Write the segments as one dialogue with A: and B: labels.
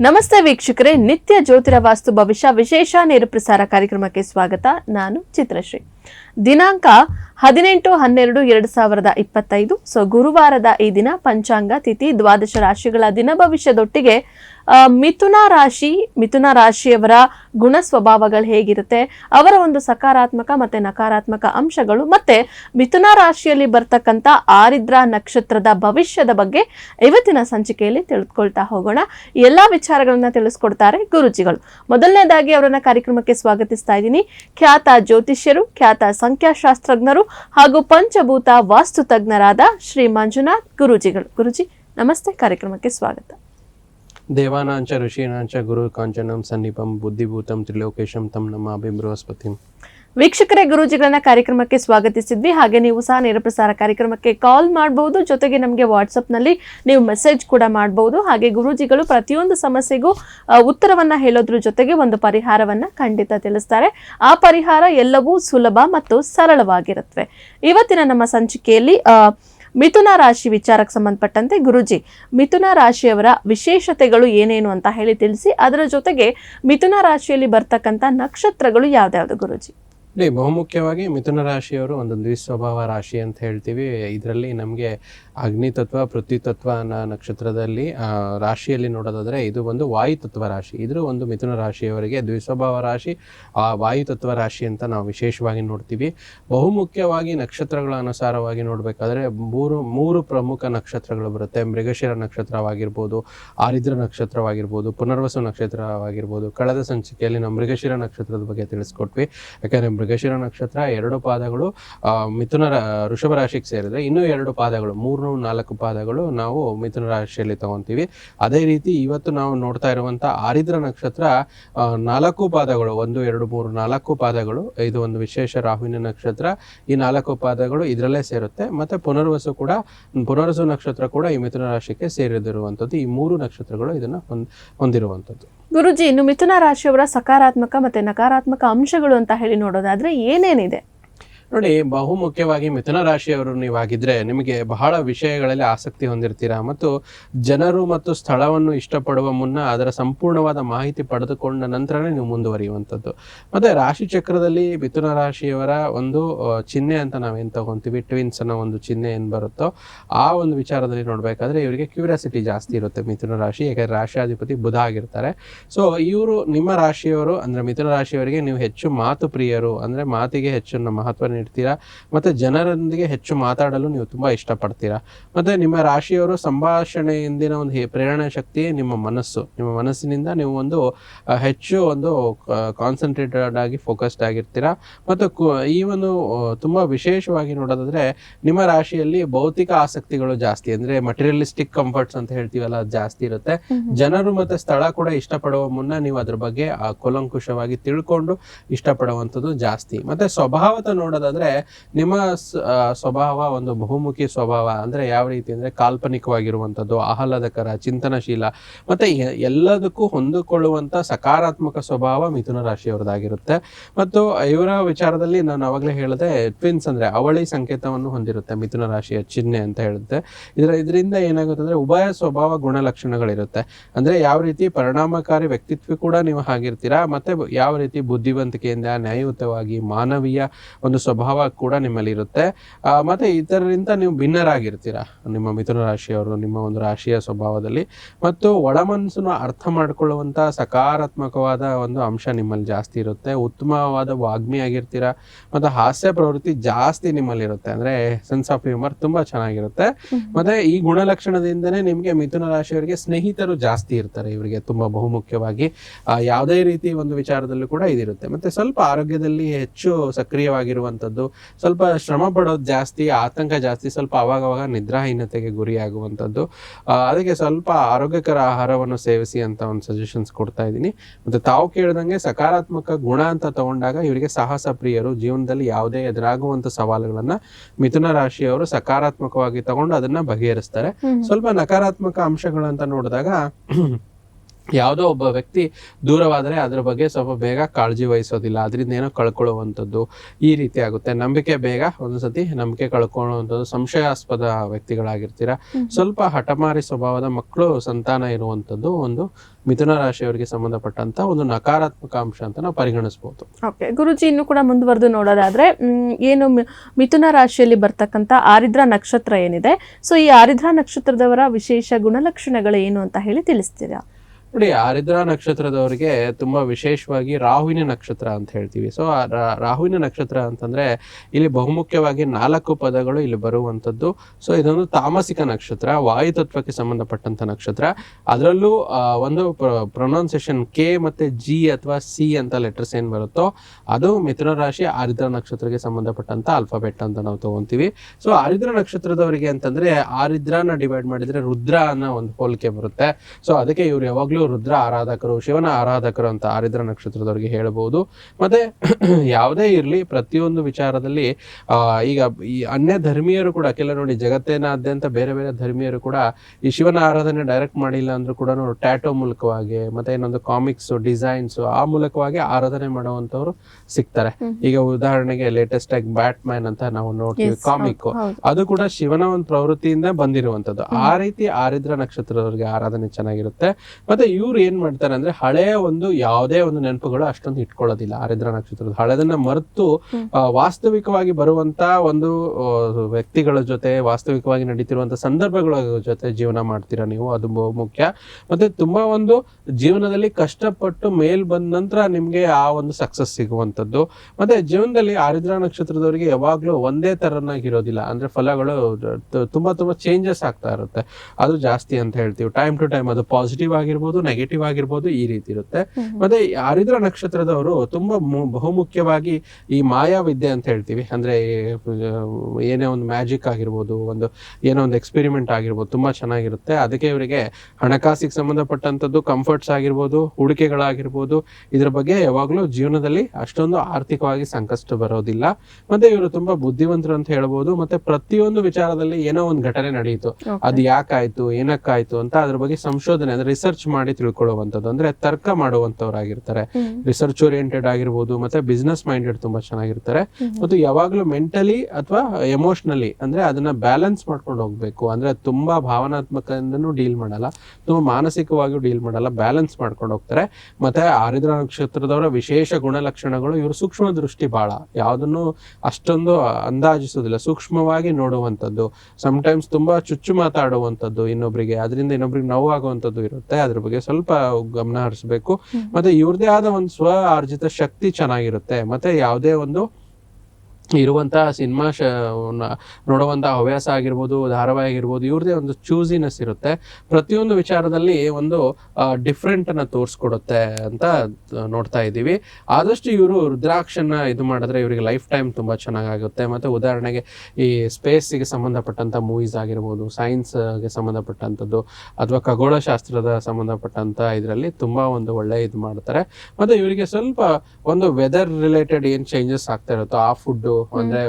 A: ನಮಸ್ತೆ ವೀಕ್ಷಕರೇ, ನಿತ್ಯ ಜ್ಯೋತಿರ ವಾಸ್ತು ಭವಿಷ್ಯ, ವಿಶೇಷ ನೇರ ಪ್ರಸಾರ ಕಾರ್ಯಕ್ರಮಕ್ಕೆ ಸ್ವಾಗತ. ನಾನು ಚಿತ್ರಶ್ರೀ. ದಿನಾಂಕ ಹದಿನೆಂಟು ಹನ್ನೆರಡು ಎರಡು ಸಾವಿರದ ಇಪ್ಪತ್ತೈದು. ಸೊ, ಗುರುವಾರದ ಈ ದಿನ ಪಂಚಾಂಗ ತಿಥಿ ದ್ವಾದಶ ರಾಶಿಗಳ ದಿನ ಭವಿಷ್ಯದೊಟ್ಟಿಗೆ ಮಿಥುನ ರಾಶಿ, ಮಿಥುನ ರಾಶಿಯವರ ಗುಣ ಸ್ವಭಾವಗಳು ಹೇಗಿರುತ್ತೆ? ಅವರ ಒಂದು ಸಕಾರಾತ್ಮಕ ಮತ್ತೆ ನಕಾರಾತ್ಮಕ ಅಂಶಗಳು ಮತ್ತೆ ಮಿಥುನ ರಾಶಿಯಲ್ಲಿ ಬರ್ತಕ್ಕಂಥ ಆರಿದ್ರ ನಕ್ಷತ್ರದ ಭವಿಷ್ಯದ ಬಗ್ಗೆ ಇವತ್ತಿನ ಸಂಚಿಕೆಯಲ್ಲಿ ತಿಳಿದುಕೊಳ್ತಾ ಹೋಗೋಣ. ಎಲ್ಲ ವಿಚಾರಗಳನ್ನ ತಿಳಿಸ್ಕೊಡ್ತಾರೆ ಗುರುಜಿಗಳು. ಮೊದಲನೇದಾಗಿ ಅವರನ್ನ ಕಾರ್ಯಕ್ರಮಕ್ಕೆ ಸ್ವಾಗತಿಸ್ತಾ ಇದ್ದೀನಿ. ಖ್ಯಾತ ಜ್ಯೋತಿಷ್ಯರು, ಖ್ಯಾತ ಸಂಖ್ಯಾಶಾಸ್ತ್ರಜ್ಞರು ಹಾಗೂ ಪಂಚಭೂತ ವಾಸ್ತು ತಜ್ಞರಾದ ಶ್ರೀ ಮಂಜುನಾಥ್ ಗುರುಜಿಗಳು. ಗುರುಜಿ, ನಮಸ್ತೆ. ಕಾರ್ಯಕ್ರಮಕ್ಕೆ ಸ್ವಾಗತ.
B: ದೇವಾನಾಂಚ ಋಷಿನಾಂಚ ಗುರು ಕಾಂಚನಂ, ಸನ್ನಿಪಂ, ಬುದ್ಧಿಭೂತಂ, ತ್ರಿಲೋಕೇಶಂ, ತಂ ನಮ್ಮ ಬೃಹಸ್ಪತಿ.
A: ವೀಕ್ಷಕರೇ, ಗುರೂಜಿಗಳನ್ನ ಕಾರ್ಯಕ್ರಮಕ್ಕೆ ಸ್ವಾಗತಿಸಿದ್ವಿ. ಹಾಗೆ ನೀವು ಸಹ ನೇರ ಪ್ರಸಾರ ಕಾರ್ಯಕ್ರಮಕ್ಕೆ ಕಾಲ್ ಮಾಡಬಹುದು ಜೊತೆಗೆ ನಮಗೆ ವಾಟ್ಸಪ್ನಲ್ಲಿ ನೀವು ಮೆಸೇಜ್ ಕೂಡ ಮಾಡಬಹುದು ಹಾಗೆ ಗುರೂಜಿಗಳು ಪ್ರತಿಯೊಂದು ಸಮಸ್ಯೆಗೂ ಉತ್ತರವನ್ನ ಹೇಳೋದ್ರ ಜೊತೆಗೆ ಒಂದು ಪರಿಹಾರವನ್ನ ಖಂಡಿತ ತಿಳಿಸ್ತಾರೆ. ಆ ಪರಿಹಾರ ಎಲ್ಲವೂ ಸುಲಭ ಮತ್ತು ಸರಳವಾಗಿರುತ್ತವೆ. ಇವತ್ತಿನ ನಮ್ಮ ಸಂಚಿಕೆಯಲ್ಲಿ ಮಿಥುನ ರಾಶಿ ವಿಚಾರಕ್ಕೆ ಸಂಬಂಧಪಟ್ಟಂತೆ ಗುರುಜಿ, ಮಿಥುನ ರಾಶಿಯವರ ವಿಶೇಷತೆಗಳು ಏನೇನು ಅಂತ ಹೇಳಿ ತಿಳಿಸಿ, ಅದರ ಜೊತೆಗೆ ಮಿಥುನ ರಾಶಿಯಲ್ಲಿ ಬರ್ತಕ್ಕಂಥ ನಕ್ಷತ್ರಗಳು ಯಾವ್ದಾವ್ದು ಗುರುಜಿ?
B: ಇಲ್ಲಿ ಬಹುಮುಖ್ಯವಾಗಿ ಮಿಥುನ ರಾಶಿಯವರು ಒಂದು ದ್ವಿಸ್ವಭಾವ ರಾಶಿ ಅಂತ ಹೇಳ್ತೀವಿ. ಇದರಲ್ಲಿ ನಮಗೆ ಅಗ್ನಿ ತತ್ವ, ಪೃಥ್ವಿ ತತ್ವ ಅನ್ನೋ ನಕ್ಷತ್ರದಲ್ಲಿ ರಾಶಿಯಲ್ಲಿ ನೋಡೋದಾದರೆ ಇದು ಒಂದು ವಾಯು ತತ್ವ ರಾಶಿ. ಇದ್ರೂ ಒಂದು ಮಿಥುನ ರಾಶಿಯವರಿಗೆ ದ್ವಿಸ್ವಭಾವ ರಾಶಿ, ಆ, ವಾಯು ತತ್ವ ರಾಶಿ ಅಂತ ನಾವು ವಿಶೇಷವಾಗಿ ನೋಡ್ತೀವಿ. ಬಹುಮುಖ್ಯವಾಗಿ ನಕ್ಷತ್ರಗಳ ಅನುಸಾರವಾಗಿ ನೋಡಬೇಕಾದ್ರೆ ಮೂರು ಮೂರು ಪ್ರಮುಖ ನಕ್ಷತ್ರಗಳು ಬರುತ್ತೆ. ಮೃಗಶಿರ ನಕ್ಷತ್ರವಾಗಿರ್ಬೋದು, ಆರಿದ್ರ ನಕ್ಷತ್ರವಾಗಿರ್ಬೋದು, ಪುನರ್ವಸು ನಕ್ಷತ್ರವಾಗಿರ್ಬೋದು. ಕಳೆದ ಸಂಚಿಕೆಯಲ್ಲಿ ನಾವು ಮೃಗಶಿರ ನಕ್ಷತ್ರದ ಬಗ್ಗೆ ತಿಳಿಸ್ಕೊಟ್ವಿ. ಯಾಕಂದ್ರೆ ಮೃಗಶಿರ ನಕ್ಷತ್ರ, ಎರಡು ಪಾದಗಳು ಮಿಥುನ ವೃಷಭ ರಾಶಿಗೆ ಸೇರಿದ್ರೆ ಇನ್ನೂ ಎರಡು ಪಾದಗಳು, ಮೂರು, ನಾಲ್ಕು ಪಾದಗಳು ನಾವು ಮಿಥುನ ರಾಶಿಯಲ್ಲಿ ತಗೊಂತೀವಿ. ಅದೇ ರೀತಿ ಇವತ್ತು ನಾವು ನೋಡ್ತಾ ಇರುವಂತ ಆರಿದ್ರ ನಕ್ಷತ್ರ ನಾಲ್ಕು ಪಾದಗಳು, ಒಂದು, ಎರಡು, ಮೂರು, ನಾಲ್ಕು ಪಾದಗಳು, ಇದು ಒಂದು ವಿಶೇಷ ರಾಹುವಿನ ನಕ್ಷತ್ರ. ಈ ನಾಲ್ಕು ಪಾದಗಳು ಇದರಲ್ಲೇ ಸೇರುತ್ತೆ. ಮತ್ತೆ ಪುನರ್ವಸು ಕೂಡ, ಪುನರ್ವಸು ನಕ್ಷತ್ರ ಕೂಡ ಈ ಮಿಥುನ ರಾಶಿಗೆ ಸೇರಿದಿರುವಂತದ್ದು ಈ ಮೂರು ನಕ್ಷತ್ರಗಳು ಇದನ್ನ ಹೊಂದಿರುವಂತದ್ದು
A: ಗುರುಜಿ, ಇನ್ನು ಮಿಥುನ ರಾಶಿಯವರ ಸಕಾರಾತ್ಮಕ ಮತ್ತೆ ನಕಾರಾತ್ಮಕ ಅಂಶಗಳು ಅಂತ ಹೇಳಿ ನೋಡೋದಾದ್ರೆ ಏನೇನಿದೆ?
B: ನೋಡಿ ಬಹು ಮುಖ್ಯವಾಗಿ ಮಿಥುನ ರಾಶಿಯವರು ನೀವಾಗಿದ್ರೆ ನಿಮಗೆ ಬಹಳ ವಿಷಯಗಳಲ್ಲಿ ಆಸಕ್ತಿ ಹೊಂದಿರ್ತೀರಾ? ಮತ್ತು ಜನರು ಮತ್ತು ಸ್ಥಳವನ್ನು ಇಷ್ಟಪಡುವ ಮುನ್ನ ಅದರ ಸಂಪೂರ್ಣವಾದ ಮಾಹಿತಿ ಪಡೆದುಕೊಂಡ ನಂತರನೇ ನೀವು ಮುಂದುವರಿಯುವಂಥದ್ದು. ಮತ್ತೆ ರಾಶಿ ಚಕ್ರದಲ್ಲಿ ಮಿಥುನ ರಾಶಿಯವರ ಒಂದು ಚಿಹ್ನೆ ಅಂತ ನಾವೇನು ತಗೊಂತೀವಿ? ಟ್ವಿನ್ಸ್ ಅನ್ನೋ ಒಂದು ಚಿಹ್ನೆ ಏನು ಬರುತ್ತೋ, ಆ ಒಂದು ವಿಚಾರದಲ್ಲಿ ನೋಡಬೇಕಾದ್ರೆ ಇವರಿಗೆ ಕ್ಯೂರಿಯಾಸಿಟಿ ಜಾಸ್ತಿ ಇರುತ್ತೆ ಮಿಥುನ ರಾಶಿ ಯಾಕಂದ್ರೆ ರಾಶಿಯಾಧಿಪತಿ ಬುಧ ಆಗಿರ್ತಾರೆ. ಸೊ, ಇವರು ನಿಮ್ಮ ರಾಶಿಯವರು, ಅಂದ್ರೆ ಮಿಥುನ ರಾಶಿಯವರಿಗೆ ನೀವು ಹೆಚ್ಚು ಮಾತು ಪ್ರಿಯರು ಅಂದ್ರೆ ಮಾತಿಗೆ ಹೆಚ್ಚು ಮಹತ್ವ ನೀಡ್ತೀರಾ? ಮತ್ತೆ ಜನರೊಂದಿಗೆ ಹೆಚ್ಚು ಮಾತಾಡಲು ನೀವು ತುಂಬಾ ಇಷ್ಟಪಡ್ತೀರಾ? ಮತ್ತೆ ನಿಮ್ಮ ರಾಶಿಯವರು ಸಂಭಾಷಣೆಯಿಂದಿನ ಒಂದು ಹೆ- ಪ್ರೇರಣಾ ಶಕ್ತಿ ನಿಮ್ಮ ಮನಸ್ಸು. ನಿಮ್ಮ ಮನಸ್ಸಿನಿಂದ ನೀವು ಒಂದು ಹೆಚ್ಚು ಒಂದು ಕಾನ್ಸಂಟ್ರೇಟೆಡ್ ಆಗಿ ಫೋಕಸ್ಡ್ ಆಗಿರ್ತೀರಾ? ಮತ್ತು ಈ ಒಂದು ತುಂಬ ವಿಶೇಷವಾಗಿ ನೋಡೋದಾದ್ರೆ ನಿಮ್ಮ ರಾಶಿಯಲ್ಲಿ ಭೌತಿಕ ಆಸಕ್ತಿಗಳು ಜಾಸ್ತಿ. ಅಂದ್ರೆ ಮಟೀರಿಯಲಿಸ್ಟಿಕ್ ಕಂಫರ್ಟ್ಸ್ ಅಂತ ಹೇಳ್ತೀವಲ್ಲ ಅದು ಜಾಸ್ತಿ ಇರುತ್ತೆ. ಜನರು ಮತ್ತೆ ಸ್ಥಳ ಕೂಡ ಇಷ್ಟಪಡುವ ಮುನ್ನ ನೀವು ಅದ್ರ ಬಗ್ಗೆ ಆ, ಕೂಲಂಕುಷವಾಗಿ ತಿಳ್ಕೊಂಡು ಇಷ್ಟಪಡುವಂಥದ್ದು ಜಾಸ್ತಿ. ಮತ್ತೆ ಸ್ವಭಾವತ ನೋಡೋದಾದ್ರೆ ನಿಮ್ಮ ಸ್ವಭಾವ ಒಂದು ಬಹುಮುಖಿ ಸ್ವಭಾವ ಅಂದ್ರೆ ಯಾವ ರೀತಿ ಅಂದ್ರೆ ಕಾಲ್ಪನಿಕವಾಗಿರುವಂತದ್ದು ಆಹ್ಲಾದಕರ, ಚಿಂತನಶೀಲ ಮತ್ತೆ ಎಲ್ಲದಕ್ಕೂ ಹೊಂದಿಕೊಳ್ಳುವಂತ ಸಕಾರಾತ್ಮಕ ಸ್ವಭಾವ ಮಿಥುನ ರಾಶಿಯವರದಾಗಿರುತ್ತೆ. ಮತ್ತು ಇವರ ವಿಚಾರದಲ್ಲಿ ನಾನು ಅವಾಗಲೇ ಹೇಳಿದೆ ಟ್ವಿನ್ಸ್ ಅಂದ್ರೆ ಅವಳಿ ಸಂಕೇತವನ್ನು ಹೊಂದಿರುತ್ತೆ ಮಿಥುನ ರಾಶಿಯ ಚಿಹ್ನೆ ಅಂತ ಹೇಳುತ್ತೆ. ಇದರ, ಇದರಿಂದ ಏನಾಗುತ್ತೆ ಅಂದ್ರೆ ಉಭಯ ಸ್ವಭಾವ ಗುಣಲಕ್ಷಣಗಳಿರುತ್ತೆ. ಅಂದ್ರೆ ಯಾವ ರೀತಿ ಪರಿಣಾಮಕಾರಿ ವ್ಯಕ್ತಿತ್ವ ಕೂಡ ನೀವು ಆಗಿರ್ತೀರಾ ಮತ್ತೆ ಯಾವ ರೀತಿ ಬುದ್ಧಿವಂತಿಕೆಯಿಂದ ನ್ಯಾಯಯುತವಾಗಿ ಮಾನವೀಯ ಒಂದು ಸ್ವಭಾವ ಕೂಡ ನಿಮ್ಮಲ್ಲಿ ಇರುತ್ತೆ ಮತ್ತೆ ಇತರರಿಂದ ನೀವು ಭಿನ್ನರಾಗಿರ್ತೀರಾ? ನಿಮ್ಮ ಮಿಥುನ ರಾಶಿಯವರು ನಿಮ್ಮ ಒಂದು ರಾಶಿಯ ಸ್ವಭಾವದಲ್ಲಿ. ಮತ್ತು ಒಳಮನಸ್ಸನ್ನು ಅರ್ಥ ಮಾಡ್ಕೊಳ್ಳುವಂತಹ ಸಕಾರಾತ್ಮಕವಾದ ಒಂದು ಅಂಶ ನಿಮ್ಮಲ್ಲಿ ಜಾಸ್ತಿ ಇರುತ್ತೆ. ಉತ್ತಮವಾದ ವಾಗ್ಮಿ ಆಗಿರ್ತೀರಾ? ಮತ್ತೆ ಹಾಸ್ಯ ಪ್ರವೃತ್ತಿ ಜಾಸ್ತಿ ನಿಮ್ಮಲ್ಲಿ ಇರುತ್ತೆ ಅಂದ್ರೆ ಸೆನ್ಸ್ ಆಫ್ ಹ್ಯೂಮರ್ ತುಂಬಾ ಚೆನ್ನಾಗಿರುತ್ತೆ. ಮತ್ತೆ ಈ ಗುಣಲಕ್ಷಣದಿಂದನೇ ನಿಮ್ಗೆ ಮಿಥುನ ರಾಶಿಯವರಿಗೆ ಸ್ನೇಹಿತರು ಜಾಸ್ತಿ ಇರ್ತಾರೆ. ಇವರಿಗೆ ತುಂಬಾ ಬಹುಮುಖ್ಯವಾಗಿ ಯಾವುದೇ ರೀತಿ ಒಂದು ವಿಚಾರದಲ್ಲೂ ಕೂಡ ಇದಿರುತ್ತೆ. ಮತ್ತೆ ಸ್ವಲ್ಪ ಆರೋಗ್ಯದಲ್ಲಿ ಹೆಚ್ಚು ಸಕ್ರಿಯವಾಗಿರುವಂತದ್ದು ಸ್ವಲ್ಪ ಶ್ರಮ ಪಡೋದು ಜಾಸ್ತಿ ಆತಂಕ ಜಾಸ್ತಿ ಸ್ವಲ್ಪ ಅವಾಗವಾಗ ನಿದ್ರಾಹೀನತೆಗೆ ಗುರಿಯಾಗುವಂಥದ್ದು. ಅದಕ್ಕೆ ಸ್ವಲ್ಪ ಆರೋಗ್ಯಕರ ಆಹಾರವನ್ನು ಸೇವಿಸಿ ಅಂತ ಒಂದು ಸಜೆಷನ್ಸ್ ಕೊಡ್ತಾ ಇದ್ದೀನಿ. ಮತ್ತೆ ತಾವು ಕೇಳಿದಂಗೆ ಸಕಾರಾತ್ಮಕ ಗುಣ ಅಂತ ತಗೊಂಡಾಗ ಇವರಿಗೆ ಸಾಹಸ ಪ್ರಿಯರು ಜೀವನದಲ್ಲಿ ಯಾವುದೇ ಎದುರಾಗುವಂಥ ಸವಾಲುಗಳನ್ನ ಮಿಥುನ ರಾಶಿಯವರು ಸಕಾರಾತ್ಮಕವಾಗಿ ತಗೊಂಡು ಅದನ್ನ ಬಗೆಹರಿಸ್ತಾರೆ. ಸ್ವಲ್ಪ ನಕಾರಾತ್ಮಕ ಅಂಶಗಳು ಅಂತ ನೋಡಿದಾಗ ಯಾವುದೋ ಒಬ್ಬ ವ್ಯಕ್ತಿ ದೂರವಾದರೆ ಅದ್ರ ಬಗ್ಗೆ ಸ್ವಲ್ಪ ಬೇಗ ಕಾಳಜಿ ವಹಿಸೋದಿಲ್ಲ. ಅದರಿಂದ ಏನೋ ಕಳ್ಕೊಳ್ಳುವಂಥದ್ದು ಈ ರೀತಿ ಆಗುತ್ತೆ. ನಂಬಿಕೆ ಬೇಗ ಒಂದ್ಸತಿ ನಂಬಿಕೆ ಕಳ್ಕೊಳ್ಳುವಂಥದ್ದು. ಸಂಶಯಾಸ್ಪದ ವ್ಯಕ್ತಿಗಳಾಗಿರ್ತೀರ. ಸ್ವಲ್ಪ ಹಠಮಾರಿ ಸ್ವಭಾವದ ಮಕ್ಕಳು ಸಂತಾನ ಇರುವಂಥದ್ದು ಒಂದು ಮಿಥುನ ರಾಶಿಯವರಿಗೆ ಸಂಬಂಧಪಟ್ಟಂತ ಒಂದು ನಕಾರಾತ್ಮಕ ಅಂಶ ಅಂತ ನಾವು ಪರಿಗಣಿಸಬಹುದು
A: ಓಕೆ. ಗುರುಜಿ ಇನ್ನು ಕೂಡ ಮುಂದುವರೆದು ನೋಡೋದಾದ್ರೆ ಏನು ಮಿಥುನ ರಾಶಿಯಲ್ಲಿ ಬರ್ತಕ್ಕಂಥ ಆರಿದ್ರ ನಕ್ಷತ್ರ ಏನಿದೆ. ಸೊ ಈ ಆರಿದ್ರ ನಕ್ಷತ್ರದವರ ವಿಶೇಷ ಗುಣಲಕ್ಷಣಗಳು ಏನು ಅಂತ ಹೇಳಿ ತಿಳಿಸ್ತೀರಾ?
B: ನೋಡಿ, ಆರಿದ್ರ ನಕ್ಷತ್ರದವರಿಗೆ ತುಂಬಾ ವಿಶೇಷವಾಗಿ ರಾಹುವಿನ ನಕ್ಷತ್ರ ಅಂತ ಹೇಳ್ತೀವಿ. ಸೊ ರಾಹುವಿನ ನಕ್ಷತ್ರ ಅಂತಂದ್ರೆ ಇಲ್ಲಿ ಬಹುಮುಖ್ಯವಾಗಿ ನಾಲ್ಕು ಪದಗಳು ಇಲ್ಲಿ ಬರುವಂತದ್ದು ಸೊ ಇದೊಂದು ತಾಮಸಿಕ ನಕ್ಷತ್ರ ವಾಯು ತತ್ವಕ್ಕೆ ಸಂಬಂಧಪಟ್ಟಂತ ನಕ್ಷತ್ರ. ಅದರಲ್ಲೂ ಒಂದು ಪ್ರೊನೌನ್ಸೇಷನ್ ಕೆ ಮತ್ತೆ ಜಿ ಅಥವಾ ಸಿ ಅಂತ ಲೆಟರ್ಸ್ ಏನ್ ಬರುತ್ತೋ, ಅದು ಮಿಥುನ ರಾಶಿ ಆರಿದ್ರ ನಕ್ಷತ್ರಕ್ಕೆ ಸಂಬಂಧಪಟ್ಟಂತ ಅಲ್ಫಾಬೆಟ್ ಅಂತ ನಾವು ತಗೊಂತೀವಿ. ಸೊ ಆರಿದ್ರ ನಕ್ಷತ್ರದವರಿಗೆ ಅಂತಂದ್ರೆ, ಆರಿದ್ರನ ಡಿವೈಡ್ ಮಾಡಿದ್ರೆ ರುದ್ರ ಅನ್ನೋ ಒಂದು ಹೋಲಿಕೆ ಬರುತ್ತೆ. ಸೊ ಅದಕ್ಕೆ ಇವ್ರು ಯಾವಾಗ್ಲೂ ರುದ್ರ ಆರಾಧಕರು ಶಿವನ ಆರಾಧಕರು ಅಂತ ಆರಿದ್ರ ನಕ್ಷತ್ರದವರಿಗೆ ಹೇಳಬಹುದು. ಮತ್ತೆ ಯಾವುದೇ ಇರಲಿ ಪ್ರತಿಯೊಂದು ವಿಚಾರದಲ್ಲಿ ಈಗ ಈ ಅನ್ಯ ಧರ್ಮೀಯರು ಕೂಡ ಕೆಲ ನೋಡಿ ಜಗತ್ತಿನಾದ್ಯಂತ ಬೇರೆ ಬೇರೆ ಧರ್ಮೀಯರು ಕೂಡ ಈ ಶಿವನ ಆರಾಧನೆ ಡೈರೆಕ್ಟ್ ಮಾಡಿಲ್ಲ ಅಂದ್ರೂ ಕೂಡ ಟ್ಯಾಟೋ ಮೂಲಕವಾಗಿ ಮತ್ತೆ ಇನ್ನೊಂದು ಕಾಮಿಕ್ಸ್ ಡಿಸೈನ್ಸ್ ಆ ಮೂಲಕವಾಗಿ ಆರಾಧನೆ ಮಾಡುವಂತವ್ರು ಸಿಗ್ತಾರೆ. ಈಗ ಉದಾಹರಣೆಗೆ ಲೇಟೆಸ್ಟ್ ಆಗಿ ಬ್ಯಾಟ್ ಮ್ಯಾನ್ ಅಂತ ನಾವು ನೋಡ್ತೀವಿ ಕಾಮಿಕ್. ಅದು ಕೂಡ ಶಿವನ ಒಂದು ಪ್ರವೃತ್ತಿಯಿಂದ ಬಂದಿರುವಂತದ್ದು ಆ ರೀತಿ ಆರಿದ್ರ ನಕ್ಷತ್ರದವರಿಗೆ ಆರಾಧನೆ ಚೆನ್ನಾಗಿರುತ್ತೆ. ಮತ್ತೆ ಇವ್ರು ಏನ್ ಮಾಡ್ತಾರೆ ಅಂದ್ರೆ ಹಳೆಯ ಒಂದು ಯಾವುದೇ ಒಂದು ನೆನಪುಗಳು ಅಷ್ಟೊಂದು ಇಟ್ಕೊಳ್ಳೋದಿಲ್ಲ ಆರಿದ್ರ ನಕ್ಷತ್ರದ ಹಳೆದನ್ನ ಮರೆತು ವಾಸ್ತವಿಕವಾಗಿ ಬರುವಂತ ಒಂದು ವ್ಯಕ್ತಿಗಳ ಜೊತೆ ವಾಸ್ತವಿಕವಾಗಿ ನಡೀತಿರುವಂತ ಸಂದರ್ಭಗಳ ಜೊತೆ ಜೀವನ ಮಾಡ್ತೀರಾ ನೀವು? ಅದು ಬಹು ಮುಖ್ಯ. ಮತ್ತೆ ತುಂಬಾ ಒಂದು ಜೀವನದಲ್ಲಿ ಕಷ್ಟಪಟ್ಟು ಮೇಲ್ ಬಂದ ನಂತರ ನಿಮ್ಗೆ ಆ ಒಂದು ಸಕ್ಸಸ್ ಸಿಗುವಂತದ್ದು ಮತ್ತೆ ಜೀವನದಲ್ಲಿ ಆರಿದ್ರ ನಕ್ಷತ್ರದವರಿಗೆ ಯಾವಾಗ್ಲೂ ಒಂದೇ ತರನಾಗಿರೋದಿಲ್ಲ. ಅಂದ್ರೆ ಫಲಗಳು ತುಂಬಾ ತುಂಬಾ ಚೇಂಜಸ್ ಆಗ್ತಾ ಇರುತ್ತೆ. ಅದು ಜಾಸ್ತಿ ಅಂತ ಹೇಳ್ತೀವಿ. ಟೈಮ್ ಟು ಟೈಮ್ ಅದು ಪಾಸಿಟಿವ್ ಆಗಿರ್ಬೋದು ನೆಗೆಟಿವ್ ಆಗಿರ್ಬೋದು ಈ ರೀತಿ ಇರುತ್ತೆ. ಮತ್ತೆ ಆರಿದ್ರ ನಕ್ಷತ್ರದವರು ತುಂಬಾ ಬಹುಮುಖ್ಯವಾಗಿ ಈ ಮಾಯಾ ವಿದ್ಯೆ ಅಂತ ಹೇಳ್ತೀವಿ. ಅಂದ್ರೆ ಏನೇ ಒಂದು ಮ್ಯಾಜಿಕ್ ಆಗಿರ್ಬೋದು ಒಂದು ಏನೋ ಒಂದು ಎಕ್ಸ್ಪೆರಿಮೆಂಟ್ ಆಗಿರ್ಬೋದು ತುಂಬಾ ಚೆನ್ನಾಗಿರುತ್ತೆ. ಅದಕ್ಕೆ ಇವರಿಗೆ ಹಣಕಾಸಿಗೆ ಸಂಬಂಧಪಟ್ಟಂತದ್ದು ಕಂಫರ್ಟ್ಸ್ ಆಗಿರ್ಬೋದು ಹೂಡಿಕೆಗಳಾಗಿರ್ಬೋದು ಇದ್ರ ಬಗ್ಗೆ ಯಾವಾಗ್ಲೂ ಜೀವನದಲ್ಲಿ ಅಷ್ಟೊಂದು ಆರ್ಥಿಕವಾಗಿ ಸಂಕಷ್ಟ ಬರೋದಿಲ್ಲ. ಮತ್ತೆ ಇವರು ತುಂಬಾ ಬುದ್ಧಿವಂತರು ಅಂತ ಹೇಳ್ಬೋದು. ಮತ್ತೆ ಪ್ರತಿಯೊಂದು ವಿಚಾರದಲ್ಲಿ ಏನೋ ಒಂದು ಘಟನೆ ನಡೆಯಿತು. ಅದು ಯಾಕಾಯ್ತು ಏನಕ್ಕಾಯ್ತು ಅಂತ ಅದ್ರ ಬಗ್ಗೆ ಸಂಶೋಧನೆ ಅಂದ್ರೆ ರಿಸರ್ಚ್ ಮಾಡಿ ತಿಳ್ಕೊಳ್ಳುವಂಥದ್ದು. ಅಂದ್ರೆ ತರ್ಕ ಮಾಡುವಂತವ್ರಾಗಿರ್ತಾರೆ. ರಿಸರ್ಚ್ ಓರಿಯೆಂಟೆಡ್ ಆಗಿರ್ಬೋದು ಮತ್ತೆ ಬಿಸ್ನೆಸ್ ಮೈಂಡೆಡ್ ತುಂಬಾ ಚೆನ್ನಾಗಿರ್ತಾರೆ. ಮತ್ತು ಯಾವಾಗ್ಲೂ ಮೆಂಟಲಿ ಅಥವಾ ಎಮೋಷನಲಿ ಅಂದ್ರೆ ಅದನ್ನ ಬ್ಯಾಲೆನ್ಸ್ ಮಾಡ್ಕೊಂಡು ಹೋಗ್ಬೇಕು. ಅಂದ್ರೆ ತುಂಬಾ ಭಾವನಾತ್ಮಕದಿಂದನೂ ಡೀಲ್ ಮಾಡಲ್ಲ ತುಂಬಾ ಮಾನಸಿಕವಾಗಿಯೂ ಡೀಲ್ ಮಾಡಲ್ಲ ಬ್ಯಾಲೆನ್ಸ್ ಮಾಡ್ಕೊಂಡು ಹೋಗ್ತಾರೆ. ಮತ್ತೆ ಆರಿದ್ರ ನಕ್ಷತ್ರದವರ ವಿಶೇಷ ಗುಣಲಕ್ಷಣಗಳು ಇವರು ಸೂಕ್ಷ್ಮ ದೃಷ್ಟಿ ಬಹಳ ಯಾವುದನ್ನು ಅಷ್ಟೊಂದು ಅಂದಾಜಿಸೋದಿಲ್ಲ ಸೂಕ್ಷ್ಮವಾಗಿ ನೋಡುವಂಥದ್ದು. ಟೈಮ್ಸ್ ತುಂಬಾ ಚುಚ್ಚು ಮಾತಾಡುವಂಥದ್ದು ಇನ್ನೊಬ್ರಿಗೆ. ಅದರಿಂದ ಇನ್ನೊಬ್ರಿಗೆ ನೋವಾಗುವಂಥದ್ದು ಇರುತ್ತೆ. ಅದ್ರ ಬಗ್ಗೆ ಸ್ವಲ್ಪ ಗಮನ ಹರಿಸಬೇಕು. ಮತ್ತೆ ಇವ್ರದೇ ಆದ ಒಂದು ಸ್ವ ಆರ್ಜಿತ ಶಕ್ತಿ ಚೆನ್ನಾಗಿರುತ್ತೆ. ಮತ್ತೆ ಯಾವುದೇ ಒಂದು ಇರುವಂತಹ ಸಿನಿಮಾ ಶ ನೋಡುವಂತಹ ಹವ್ಯಾಸ ಆಗಿರ್ಬೋದು, ಧಾರಾವಾಹಿ ಆಗಿರ್ಬೋದು, ಇವ್ರದೇ ಒಂದು ಚೂಸಿನೆಸ್ ಇರುತ್ತೆ. ಪ್ರತಿಯೊಂದು ವಿಚಾರದಲ್ಲಿ ಒಂದು ಡಿಫ್ರೆಂಟ್ ಅನ್ನ ತೋರಿಸ್ಕೊಡುತ್ತೆ ಅಂತ ನೋಡ್ತಾ ಇದ್ದೀವಿ. ಆದಷ್ಟು ಇವರು ರುದ್ರಾಕ್ಷನ ಇದು ಮಾಡಿದ್ರೆ ಇವರಿಗೆ ಲೈಫ್ ಟೈಮ್ ತುಂಬಾ ಚೆನ್ನಾಗಾಗುತ್ತೆ. ಮತ್ತೆ ಉದಾಹರಣೆಗೆ ಈ ಸ್ಪೇಸ್ಗೆ ಸಂಬಂಧಪಟ್ಟಂಥ ಮೂವೀಸ್ ಆಗಿರ್ಬೋದು ಸೈನ್ಸ್ಗೆ ಸಂಬಂಧಪಟ್ಟಂಥದ್ದು, ಅಥವಾ ಖಗೋಳಶಾಸ್ತ್ರದ ಸಂಬಂಧಪಟ್ಟಂಥ ಇದರಲ್ಲಿ ತುಂಬ ಒಂದು ಒಳ್ಳೆ ಇದು ಮಾಡ್ತಾರೆ. ಮತ್ತೆ ಇವರಿಗೆ ಸ್ವಲ್ಪ ಒಂದು ವೆದರ್ ರಿಲೇಟೆಡ್ ಏನು ಚೇಂಜಸ್ ಆಗ್ತಾ ಇರುತ್ತೋ, ಆ ಫುಡ್ ಅಂದ್ರೆ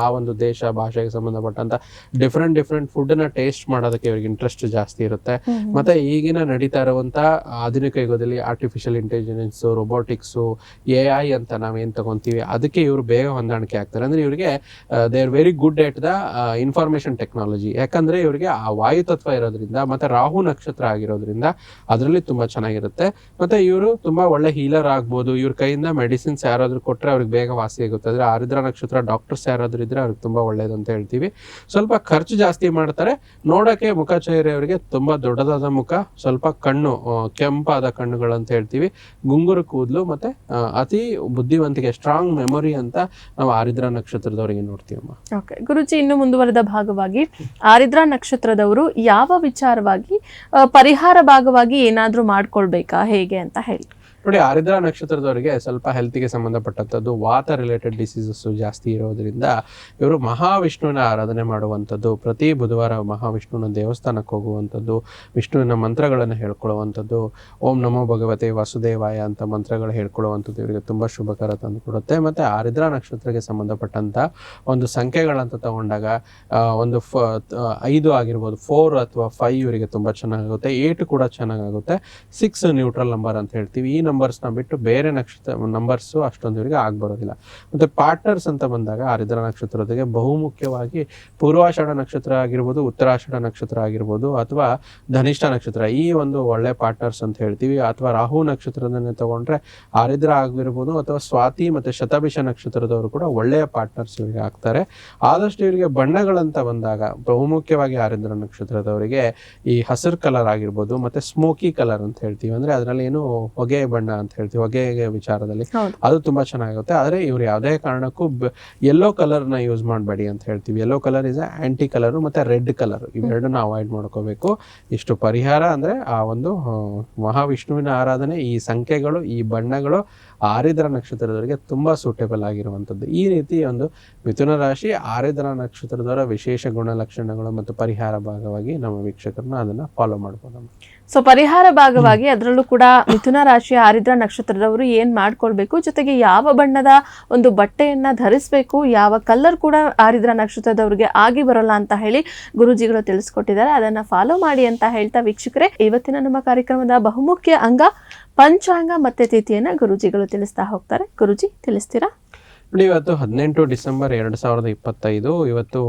B: ಆ ಒಂದು ದೇಶ ಭಾಷೆಗೆ ಸಂಬಂಧಪಟ್ಟಂತ ಡಿಫ್ರೆಂಟ್ ಡಿಫ್ರೆಂಟ್ ಫುಡ್ನ ಟೇಸ್ಟ್ ಮಾಡೋದಕ್ಕೆ ಇವ್ರಿಗೆ ಇಂಟ್ರೆಸ್ಟ್ ಜಾಸ್ತಿ ಇರುತ್ತೆ. ಮತ್ತೆ ಈಗಿನ ನಡೀತಾ ಇರುವಂತ ಆಧುನಿಕ ಯುಗದಲ್ಲಿ artificial intelligence robotics A I ಅಂತ ನಾವೇನ್ ತಗೊಂತೀವಿ ಅದಕ್ಕೆ ಇವರು ಬೇಗ ಹೊಂದಾಣಿಕೆ ಆಗ್ತಾರೆ. ಅಂದ್ರೆ ಇವರಿಗೆ they are very good at the information technology ಯಾಕಂದ್ರೆ ಇವರಿಗೆ ಆ ವಾಯುತತ್ವ ಇರೋದ್ರಿಂದ ಮತ್ತೆ ರಾಹು ನಕ್ಷತ್ರ ಆಗಿರೋದ್ರಿಂದ ಅದರಲ್ಲಿ ತುಂಬಾ ಚೆನ್ನಾಗಿರುತ್ತೆ. ಮತ್ತೆ ಇವರು ತುಂಬಾ ಒಳ್ಳೆ ಹೀಲರ್ ಆಗ್ಬೋದು. ಇವ್ರ ಕೈಯಿಂದ ಮೆಡಿಸಿನ್ಸ್ ಯಾರಾದ್ರೂ ಕೊಟ್ರೆ ಅವ್ರಿಗೆ ಬೇಗ ವಾಸಿ ಆಗುತ್ತೆ. ಅಂದ್ರೆ ಆರಿದ್ರ ನಕ್ಷತ್ರ ಡಾಕ್ಟರ್ಸ್ ಯಾರಾದ್ರೂ ಇದ್ರೆ ಅವ್ರಿಗೆ ತುಂಬಾ ಒಳ್ಳೇದು ಅಂತ ಹೇಳ್ತೀವಿ. ಸ್ವಲ್ಪ ಖರ್ಚು ಜಾಸ್ತಿ ಮಾಡ್ತಾರೆ. ನೋಡಕ್ಕೆ ಮುಖ ಚೇಹರೆ ಅವರಿಗೆ ತುಂಬಾ ದೊಡ್ಡದಾದ ಮುಖ, ಸ್ವಲ್ಪ ಕಣ್ಣು ಕೆಂಪಾದ ಕಣ್ಣುಗಳು ಅಂತ ಹೇಳ್ತೀವಿ. ಗುಂಗುರು ಕೂದಲು ಮತ್ತೆ ಅತಿ ಬುದ್ಧಿವಂತಿಕೆ ಸ್ಟ್ರಾಂಗ್ ಮೆಮೊರಿ ಅಂತ ನಾವು ಆರಿದ್ರ ನಕ್ಷತ್ರದವರಿಗೆ ನೋಡ್ತೀವಮ್ಮ
A: ಓಕೆ ಗುರುಜಿ, ಇನ್ನು ಮುಂದುವರೆದ ಭಾಗವಾಗಿ, ಆರಿದ್ರ ನಕ್ಷತ್ರದವರು ಯಾವ ವಿಚಾರವಾಗಿ ಪರಿಹಾರ ಭಾಗವಾಗಿ ಏನಾದರೂ ಮಾಡ್ಕೊಳ್ಬೇಕಾ? ಹೇಗೆ ಅಂತ ಹೇಳಿ.
B: ನೋಡಿ ಆರಿದ್ರ ನಕ್ಷತ್ರದವರಿಗೆ ಸ್ವಲ್ಪ ಹೆಲ್ತ್ಗೆ ಸಂಬಂಧಪಟ್ಟಂಥದ್ದು, ವಾತ ರಿಲೇಟೆಡ್ ಡಿಸೀಸಸ್ ಜಾಸ್ತಿ ಇರೋದ್ರಿಂದ ಇವರು ಮಹಾವಿಷ್ಣುವಿನ ಆರಾಧನೆ ಮಾಡುವಂಥದ್ದು, ಪ್ರತಿ ಬುಧವಾರ ಮಹಾವಿಷ್ಣುವಿನ ದೇವಸ್ಥಾನಕ್ಕೆ ಹೋಗುವಂಥದ್ದು, ವಿಷ್ಣುವಿನ ಮಂತ್ರಗಳನ್ನು ಹೇಳ್ಕೊಳ್ಳುವಂಥದ್ದು, ಓಂ ನಮೋ ಭಗವತೆ ವಾಸುದೇವಾಯ ಅಂತ ಮಂತ್ರಗಳು ಹೇಳ್ಕೊಳ್ಳುವಂಥದ್ದು ಇವರಿಗೆ ತುಂಬ ಶುಭಕರ ತಂದು ಕೊಡುತ್ತೆ ಮತ್ತು ಆರಿದ್ರ ನಕ್ಷತ್ರಕ್ಕೆ ಸಂಬಂಧಪಟ್ಟಂಥ ಒಂದು ಸಂಖ್ಯೆಗಳಂತ ತಗೊಂಡಾಗ ಒಂದು ಫ ಐದು ಆಗಿರ್ಬೋದು ಫೋರ್ ಅಥವಾ ಫೈವ್ ಇವರಿಗೆ ತುಂಬ ಚೆನ್ನಾಗಾಗುತ್ತೆ ಏಟ್ ಕೂಡ ಚೆನ್ನಾಗಾಗುತ್ತೆ ಸಿಕ್ಸ್ ನ್ಯೂಟ್ರಲ್ ನಂಬರ್ ಅಂತ ಹೇಳ್ತೀವಿ. ಈ ನಂಬರ್ಸ್ನ ಬಿಟ್ಟು ಬೇರೆ ನಕ್ಷತ್ರ ನಂಬರ್ಸು ಅಷ್ಟೊಂದು ಇವರಿಗೆ ಆಗ್ಬರೋದಿಲ್ಲ ಮತ್ತು ಪಾರ್ಟ್ನರ್ಸ್ ಅಂತ ಬಂದಾಗ ಆರಿದ್ರ ನಕ್ಷತ್ರದೊಂದಿಗೆ ಬಹುಮುಖ್ಯವಾಗಿ ಪೂರ್ವಾಷಾಢ ನಕ್ಷತ್ರ ಆಗಿರ್ಬೋದು, ಉತ್ತರಾಷಾಢ ನಕ್ಷತ್ರ ಆಗಿರ್ಬೋದು, ಅಥವಾ ಧನಿಷ್ಠ ನಕ್ಷತ್ರ. ಈ ಒಂದು ಒಳ್ಳೆ ಪಾರ್ಟ್ನರ್ಸ್ ಅಂತ ಹೇಳ್ತೀವಿ. ಅಥವಾ ರಾಹು ನಕ್ಷತ್ರದನ್ನೇ ತಗೊಂಡ್ರೆ ಆರಿದ್ರ ಆಗಿರ್ಬೋದು, ಅಥವಾ ಸ್ವಾತಿ ಮತ್ತು ಶತಭಿಷ ನಕ್ಷತ್ರದವರು ಕೂಡ ಒಳ್ಳೆಯ ಪಾರ್ಟ್ನರ್ಸ್ ಇವರಿಗೆ ಆಗ್ತಾರೆ. ಆದಷ್ಟು ಇವರಿಗೆ ಬಣ್ಣಗಳಂತ ಬಂದಾಗ ಬಹುಮುಖ್ಯವಾಗಿ ಆರಿದ್ರ ನಕ್ಷತ್ರದವರಿಗೆ ಈ ಹಸಿರು ಕಲರ್ ಆಗಿರ್ಬೋದು, ಮತ್ತೆ ಸ್ಮೋಕಿ ಕಲರ್ ಅಂತ ಹೇಳ್ತೀವಿ. ಅಂದ್ರೆ ಅದರಲ್ಲಿ ಏನು ಹೊಗೆ ಅಂತ ಹೇಳ್ತೀವಿ ಹೊಗೆ ವಿಚಾರದಲ್ಲಿ. ಅದು ತುಂಬಾ ಚೆನ್ನಾಗಿರುತ್ತೆ. ಆದರೆ ಇವ್ರು ಯಾವುದೇ ಕಾರಣಕ್ಕೂ ಯೆಲ್ಲೋ ಕಲರ್ನ ಯೂಸ್ ಮಾಡಬೇಡಿ ಅಂತ ಹೇಳ್ತೀವಿ. Yellow colour is anti colour ಮತ್ತೆ ರೆಡ್ ಕಲರ್ ಇವೆರಡನ್ನ ಅವಾಯ್ಡ್ ಮಾಡ್ಕೋಬೇಕು. ಇಷ್ಟು ಪರಿಹಾರ ಅಂದ್ರೆ ಆ ಒಂದು ಮಹಾವಿಷ್ಣುವಿನ ಆರಾಧನೆ ಈ ಸಂಖ್ಯೆಗಳು ಈ ಬಣ್ಣಗಳು ಆರಿದ್ರ ನಕ್ಷತ್ರದವರಿಗೆ ತುಂಬಾ ಸೂಟೇಬಲ್ ಆಗಿರುವಂಥದ್ದು. ಈ ರೀತಿ ಒಂದು ಮಿಥುನ ರಾಶಿ ಆರಿದ್ರ ನಕ್ಷತ್ರದವರ ವಿಶೇಷ ಗುಣಲಕ್ಷಣಗಳು ಮತ್ತು ಪರಿಹಾರ ಭಾಗವಾಗಿ ನಮ್ಮ ವೀಕ್ಷಕರನ್ನ ಅದನ್ನ ಫಾಲೋ ಮಾಡ್ಬೋದು.
A: ಸೊ ಪರಿಹಾರ ಭಾಗವಾಗಿ ಅದರಲ್ಲೂ ಕೂಡ ಮಿಥುನ ರಾಶಿಯ ಆರಿದ್ರ ನಕ್ಷತ್ರದವರು ಏನ್ ಮಾಡ್ಕೊಳ್ಬೇಕು? ಜೊತೆಗೆ ಯಾವ ಬಣ್ಣದ ಒಂದು ಬಟ್ಟೆಯನ್ನ ಧರಿಸಬೇಕು? ಯಾವ ಕಲರ್ ಕೂಡ ಆರಿದ್ರ ನಕ್ಷತ್ರದವ್ರಿಗೆ ಆಗಿ ಬರೋಲ್ಲ ಅಂತ ಹೇಳಿ ಗುರುಜಿಗಳು ತಿಳಿಸ್ಕೊಟ್ಟಿದ್ದಾರೆ. ಅದನ್ನ ಫಾಲೋ ಮಾಡಿ ಅಂತ ಹೇಳ್ತಾ ವೀಕ್ಷಕರೇ, ಇವತ್ತಿನ ನಮ್ಮ ಕಾರ್ಯಕ್ರಮದ ಬಹುಮುಖ್ಯ ಅಂಗ ಪಂಚಾಂಗ ಮತ್ತೆ ತಿಥಿಯನ್ನ ಗುರುಜಿಗಳು ತಿಳಿಸ್ತಾ ಹೋಗ್ತಾರೆ. ಗುರುಜಿ, ತಿಳಿಸ್ತೀರಾ?
B: ಇವತ್ತು ಹದಿನೆಂಟು ಡಿಸೆಂಬರ್ ಎರಡು ಸಾವಿರದ ಇಪ್ಪತ್ತೈದು, ಇವತ್ತು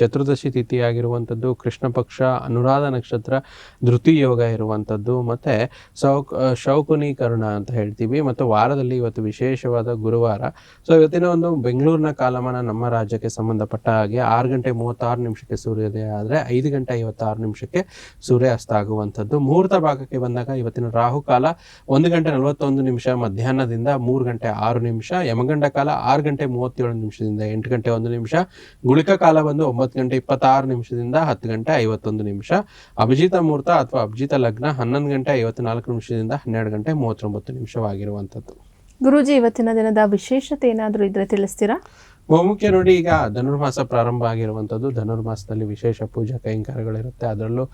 B: ಚತುರ್ದಶಿ ತಿಥಿ ಆಗಿರುವಂಥದ್ದು ಕೃಷ್ಣ ಪಕ್ಷ, ಅನುರಾಧ ನಕ್ಷತ್ರ ಧೃತಿ ಯೋಗ ಇರುವಂಥದ್ದು, ಮತ್ತೆ ಸೌಕ್ ಶೌಕುನೀಕರಣ ಅಂತ ಹೇಳ್ತೀವಿ, ಮತ್ತು ವಾರದಲ್ಲಿ ಇವತ್ತು ವಿಶೇಷವಾದ ಗುರುವಾರ. ಸೊ ಇವತ್ತಿನ ಒಂದು ಬೆಂಗಳೂರಿನ ಕಾಲಮಾನ ನಮ್ಮ ರಾಜ್ಯಕ್ಕೆ ಸಂಬಂಧಪಟ್ಟ ಹಾಗೆ, ಆರು ಗಂಟೆ ಮೂವತ್ತಾರು ನಿಮಿಷಕ್ಕೆ ಸೂರ್ಯೋದಯ ಆದರೆ ಐದು ಗಂಟೆ ಐವತ್ತಾರು ನಿಮಿಷಕ್ಕೆ ಸೂರ್ಯಾಸ್ತ ಆಗುವಂಥದ್ದು. ಮುಹೂರ್ತ ಭಾಗಕ್ಕೆ ಬಂದಾಗ ಇವತ್ತಿನ ರಾಹುಕಾಲ ಒಂದು ಗಂಟೆ ನಲವತ್ತೊಂದು ನಿಮಿಷ ಮಧ್ಯಾಹ್ನದಿಂದ ಮೂರು ಗಂಟೆ ಆರು ನಿಮಿಷ ಯಮಗಂಡ ಕಾಲ ಆರು ಗಂಟೆ ಮೂವತ್ತೇಳು ನಿಮಿಷದಿಂದ ಎಂಟು ಗಂಟೆ ಒಂದು ನಿಮಿಷ, ಗುಳಿಕ ಕಾಲ ಬಂದು ಒಂಬತ್ತು ಗಂಟೆ ಇಪ್ಪತ್ತಾರು ನಿಮಿಷದಿಂದ ಹತ್ತು ಗಂಟೆ ಐವತ್ತೊಂದು ನಿಮಿಷ, ಅಭಿಜಿತ ಮುಹೂರ್ತ ಅಥವಾ ಅಭಿಜಿತ ಲಗ್ನ ಹನ್ನೊಂದು ಗಂಟೆ ಐವತ್ನಾಲ್ಕು ನಿಮಿಷದಿಂದ ಹನ್ನೆರಡು ಗಂಟೆ ಮೂವತ್ತೊಂಬತ್ತು ನಿಮಿಷವಾಗಿರುವಂಥದ್ದು.
A: ಗುರುಜಿ, ಇವತ್ತಿನ ದಿನದ ವಿಶೇಷತೆ ಏನಾದರೂ ಇದ್ರೆ ತಿಳಿಸ್ತೀರಾ?
B: ಬಹುಮುಖ್ಯ ನೋಡಿ ಈಗ ಧನುರ್ಮಾಸ ಪ್ರಾರಂಭ ಆಗಿರುವಂಥದ್ದು. ಧನುರ್ಮಾಸದಲ್ಲಿ ವಿಶೇಷ ಪೂಜಾ ಕೈಂಕಾರಗಳಿರುತ್ತೆ ಅದರಲ್ಲೂ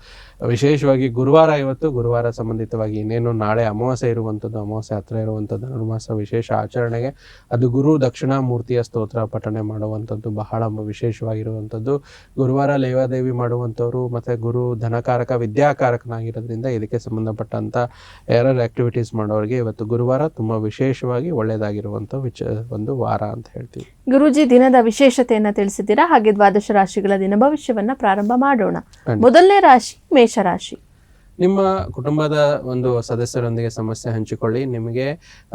B: ವಿಶೇಷವಾಗಿ ಗುರುವಾರ ಇವತ್ತು, ಗುರುವಾರ ಸಂಬಂಧಿತವಾಗಿ ಇನ್ನೇನು ನಾಳೆ ಅಮಾವಾಸ್ಯೆ ಇರುವಂಥದ್ದು, ಅಮಾವಾಸ್ಯೆ ಹತ್ರ ಇರುವಂಥ ಧನುರ್ಮಾಸ ವಿಶೇಷ ಆಚರಣೆಗೆ ಅದು ಗುರು ದಕ್ಷಿಣಾಮೂರ್ತಿಯ ಸ್ತೋತ್ರ ಪಠಣೆ ಮಾಡುವಂಥದ್ದು ಬಹಳ ವಿಶೇಷವಾಗಿರುವಂಥದ್ದು. ಗುರುವಾರ ಲೇವಾದೇವಿ ಮಾಡುವಂಥವ್ರು ಮತ್ತು ಗುರು ಧನಕಾರಕ, ವಿದ್ಯಾಕಾರಕನಾಗಿರೋದ್ರಿಂದ ಇದಕ್ಕೆ ಸಂಬಂಧಪಟ್ಟಂಥ ಎರರ್ ಆಕ್ಟಿವಿಟೀಸ್ ಮಾಡೋರಿಗೆ ಇವತ್ತು ಗುರುವಾರ ತುಂಬ ವಿಶೇಷವಾಗಿ ಒಳ್ಳೆಯದಾಗಿರುವಂಥ ವಿಚ, ಒಂದು ವಾರ ಅಂತ ಹೇಳ್ತೀವಿ.
A: ಗುರುಜಿ ದಿನದ ವಿಶೇಷತೆಯನ್ನ ತಿಳಿಸಿದ್ದೀರಾ? ಹಾಗೆ ದ್ವಾದಶ ರಾಶಿಗಳ ದಿನ ಭವಿಷ್ಯವನ್ನ ಪ್ರಾರಂಭ ಮಾಡೋಣ. ಮೊದಲನೇ ರಾಶಿ ಮೇಷರಾಶಿ.
B: ನಿಮ್ಮ ಕುಟುಂಬದ ಒಂದು ಸದಸ್ಯರೊಂದಿಗೆ ಸಮಸ್ಯೆ ಹಂಚಿಕೊಳ್ಳಿ. ನಿಮಗೆ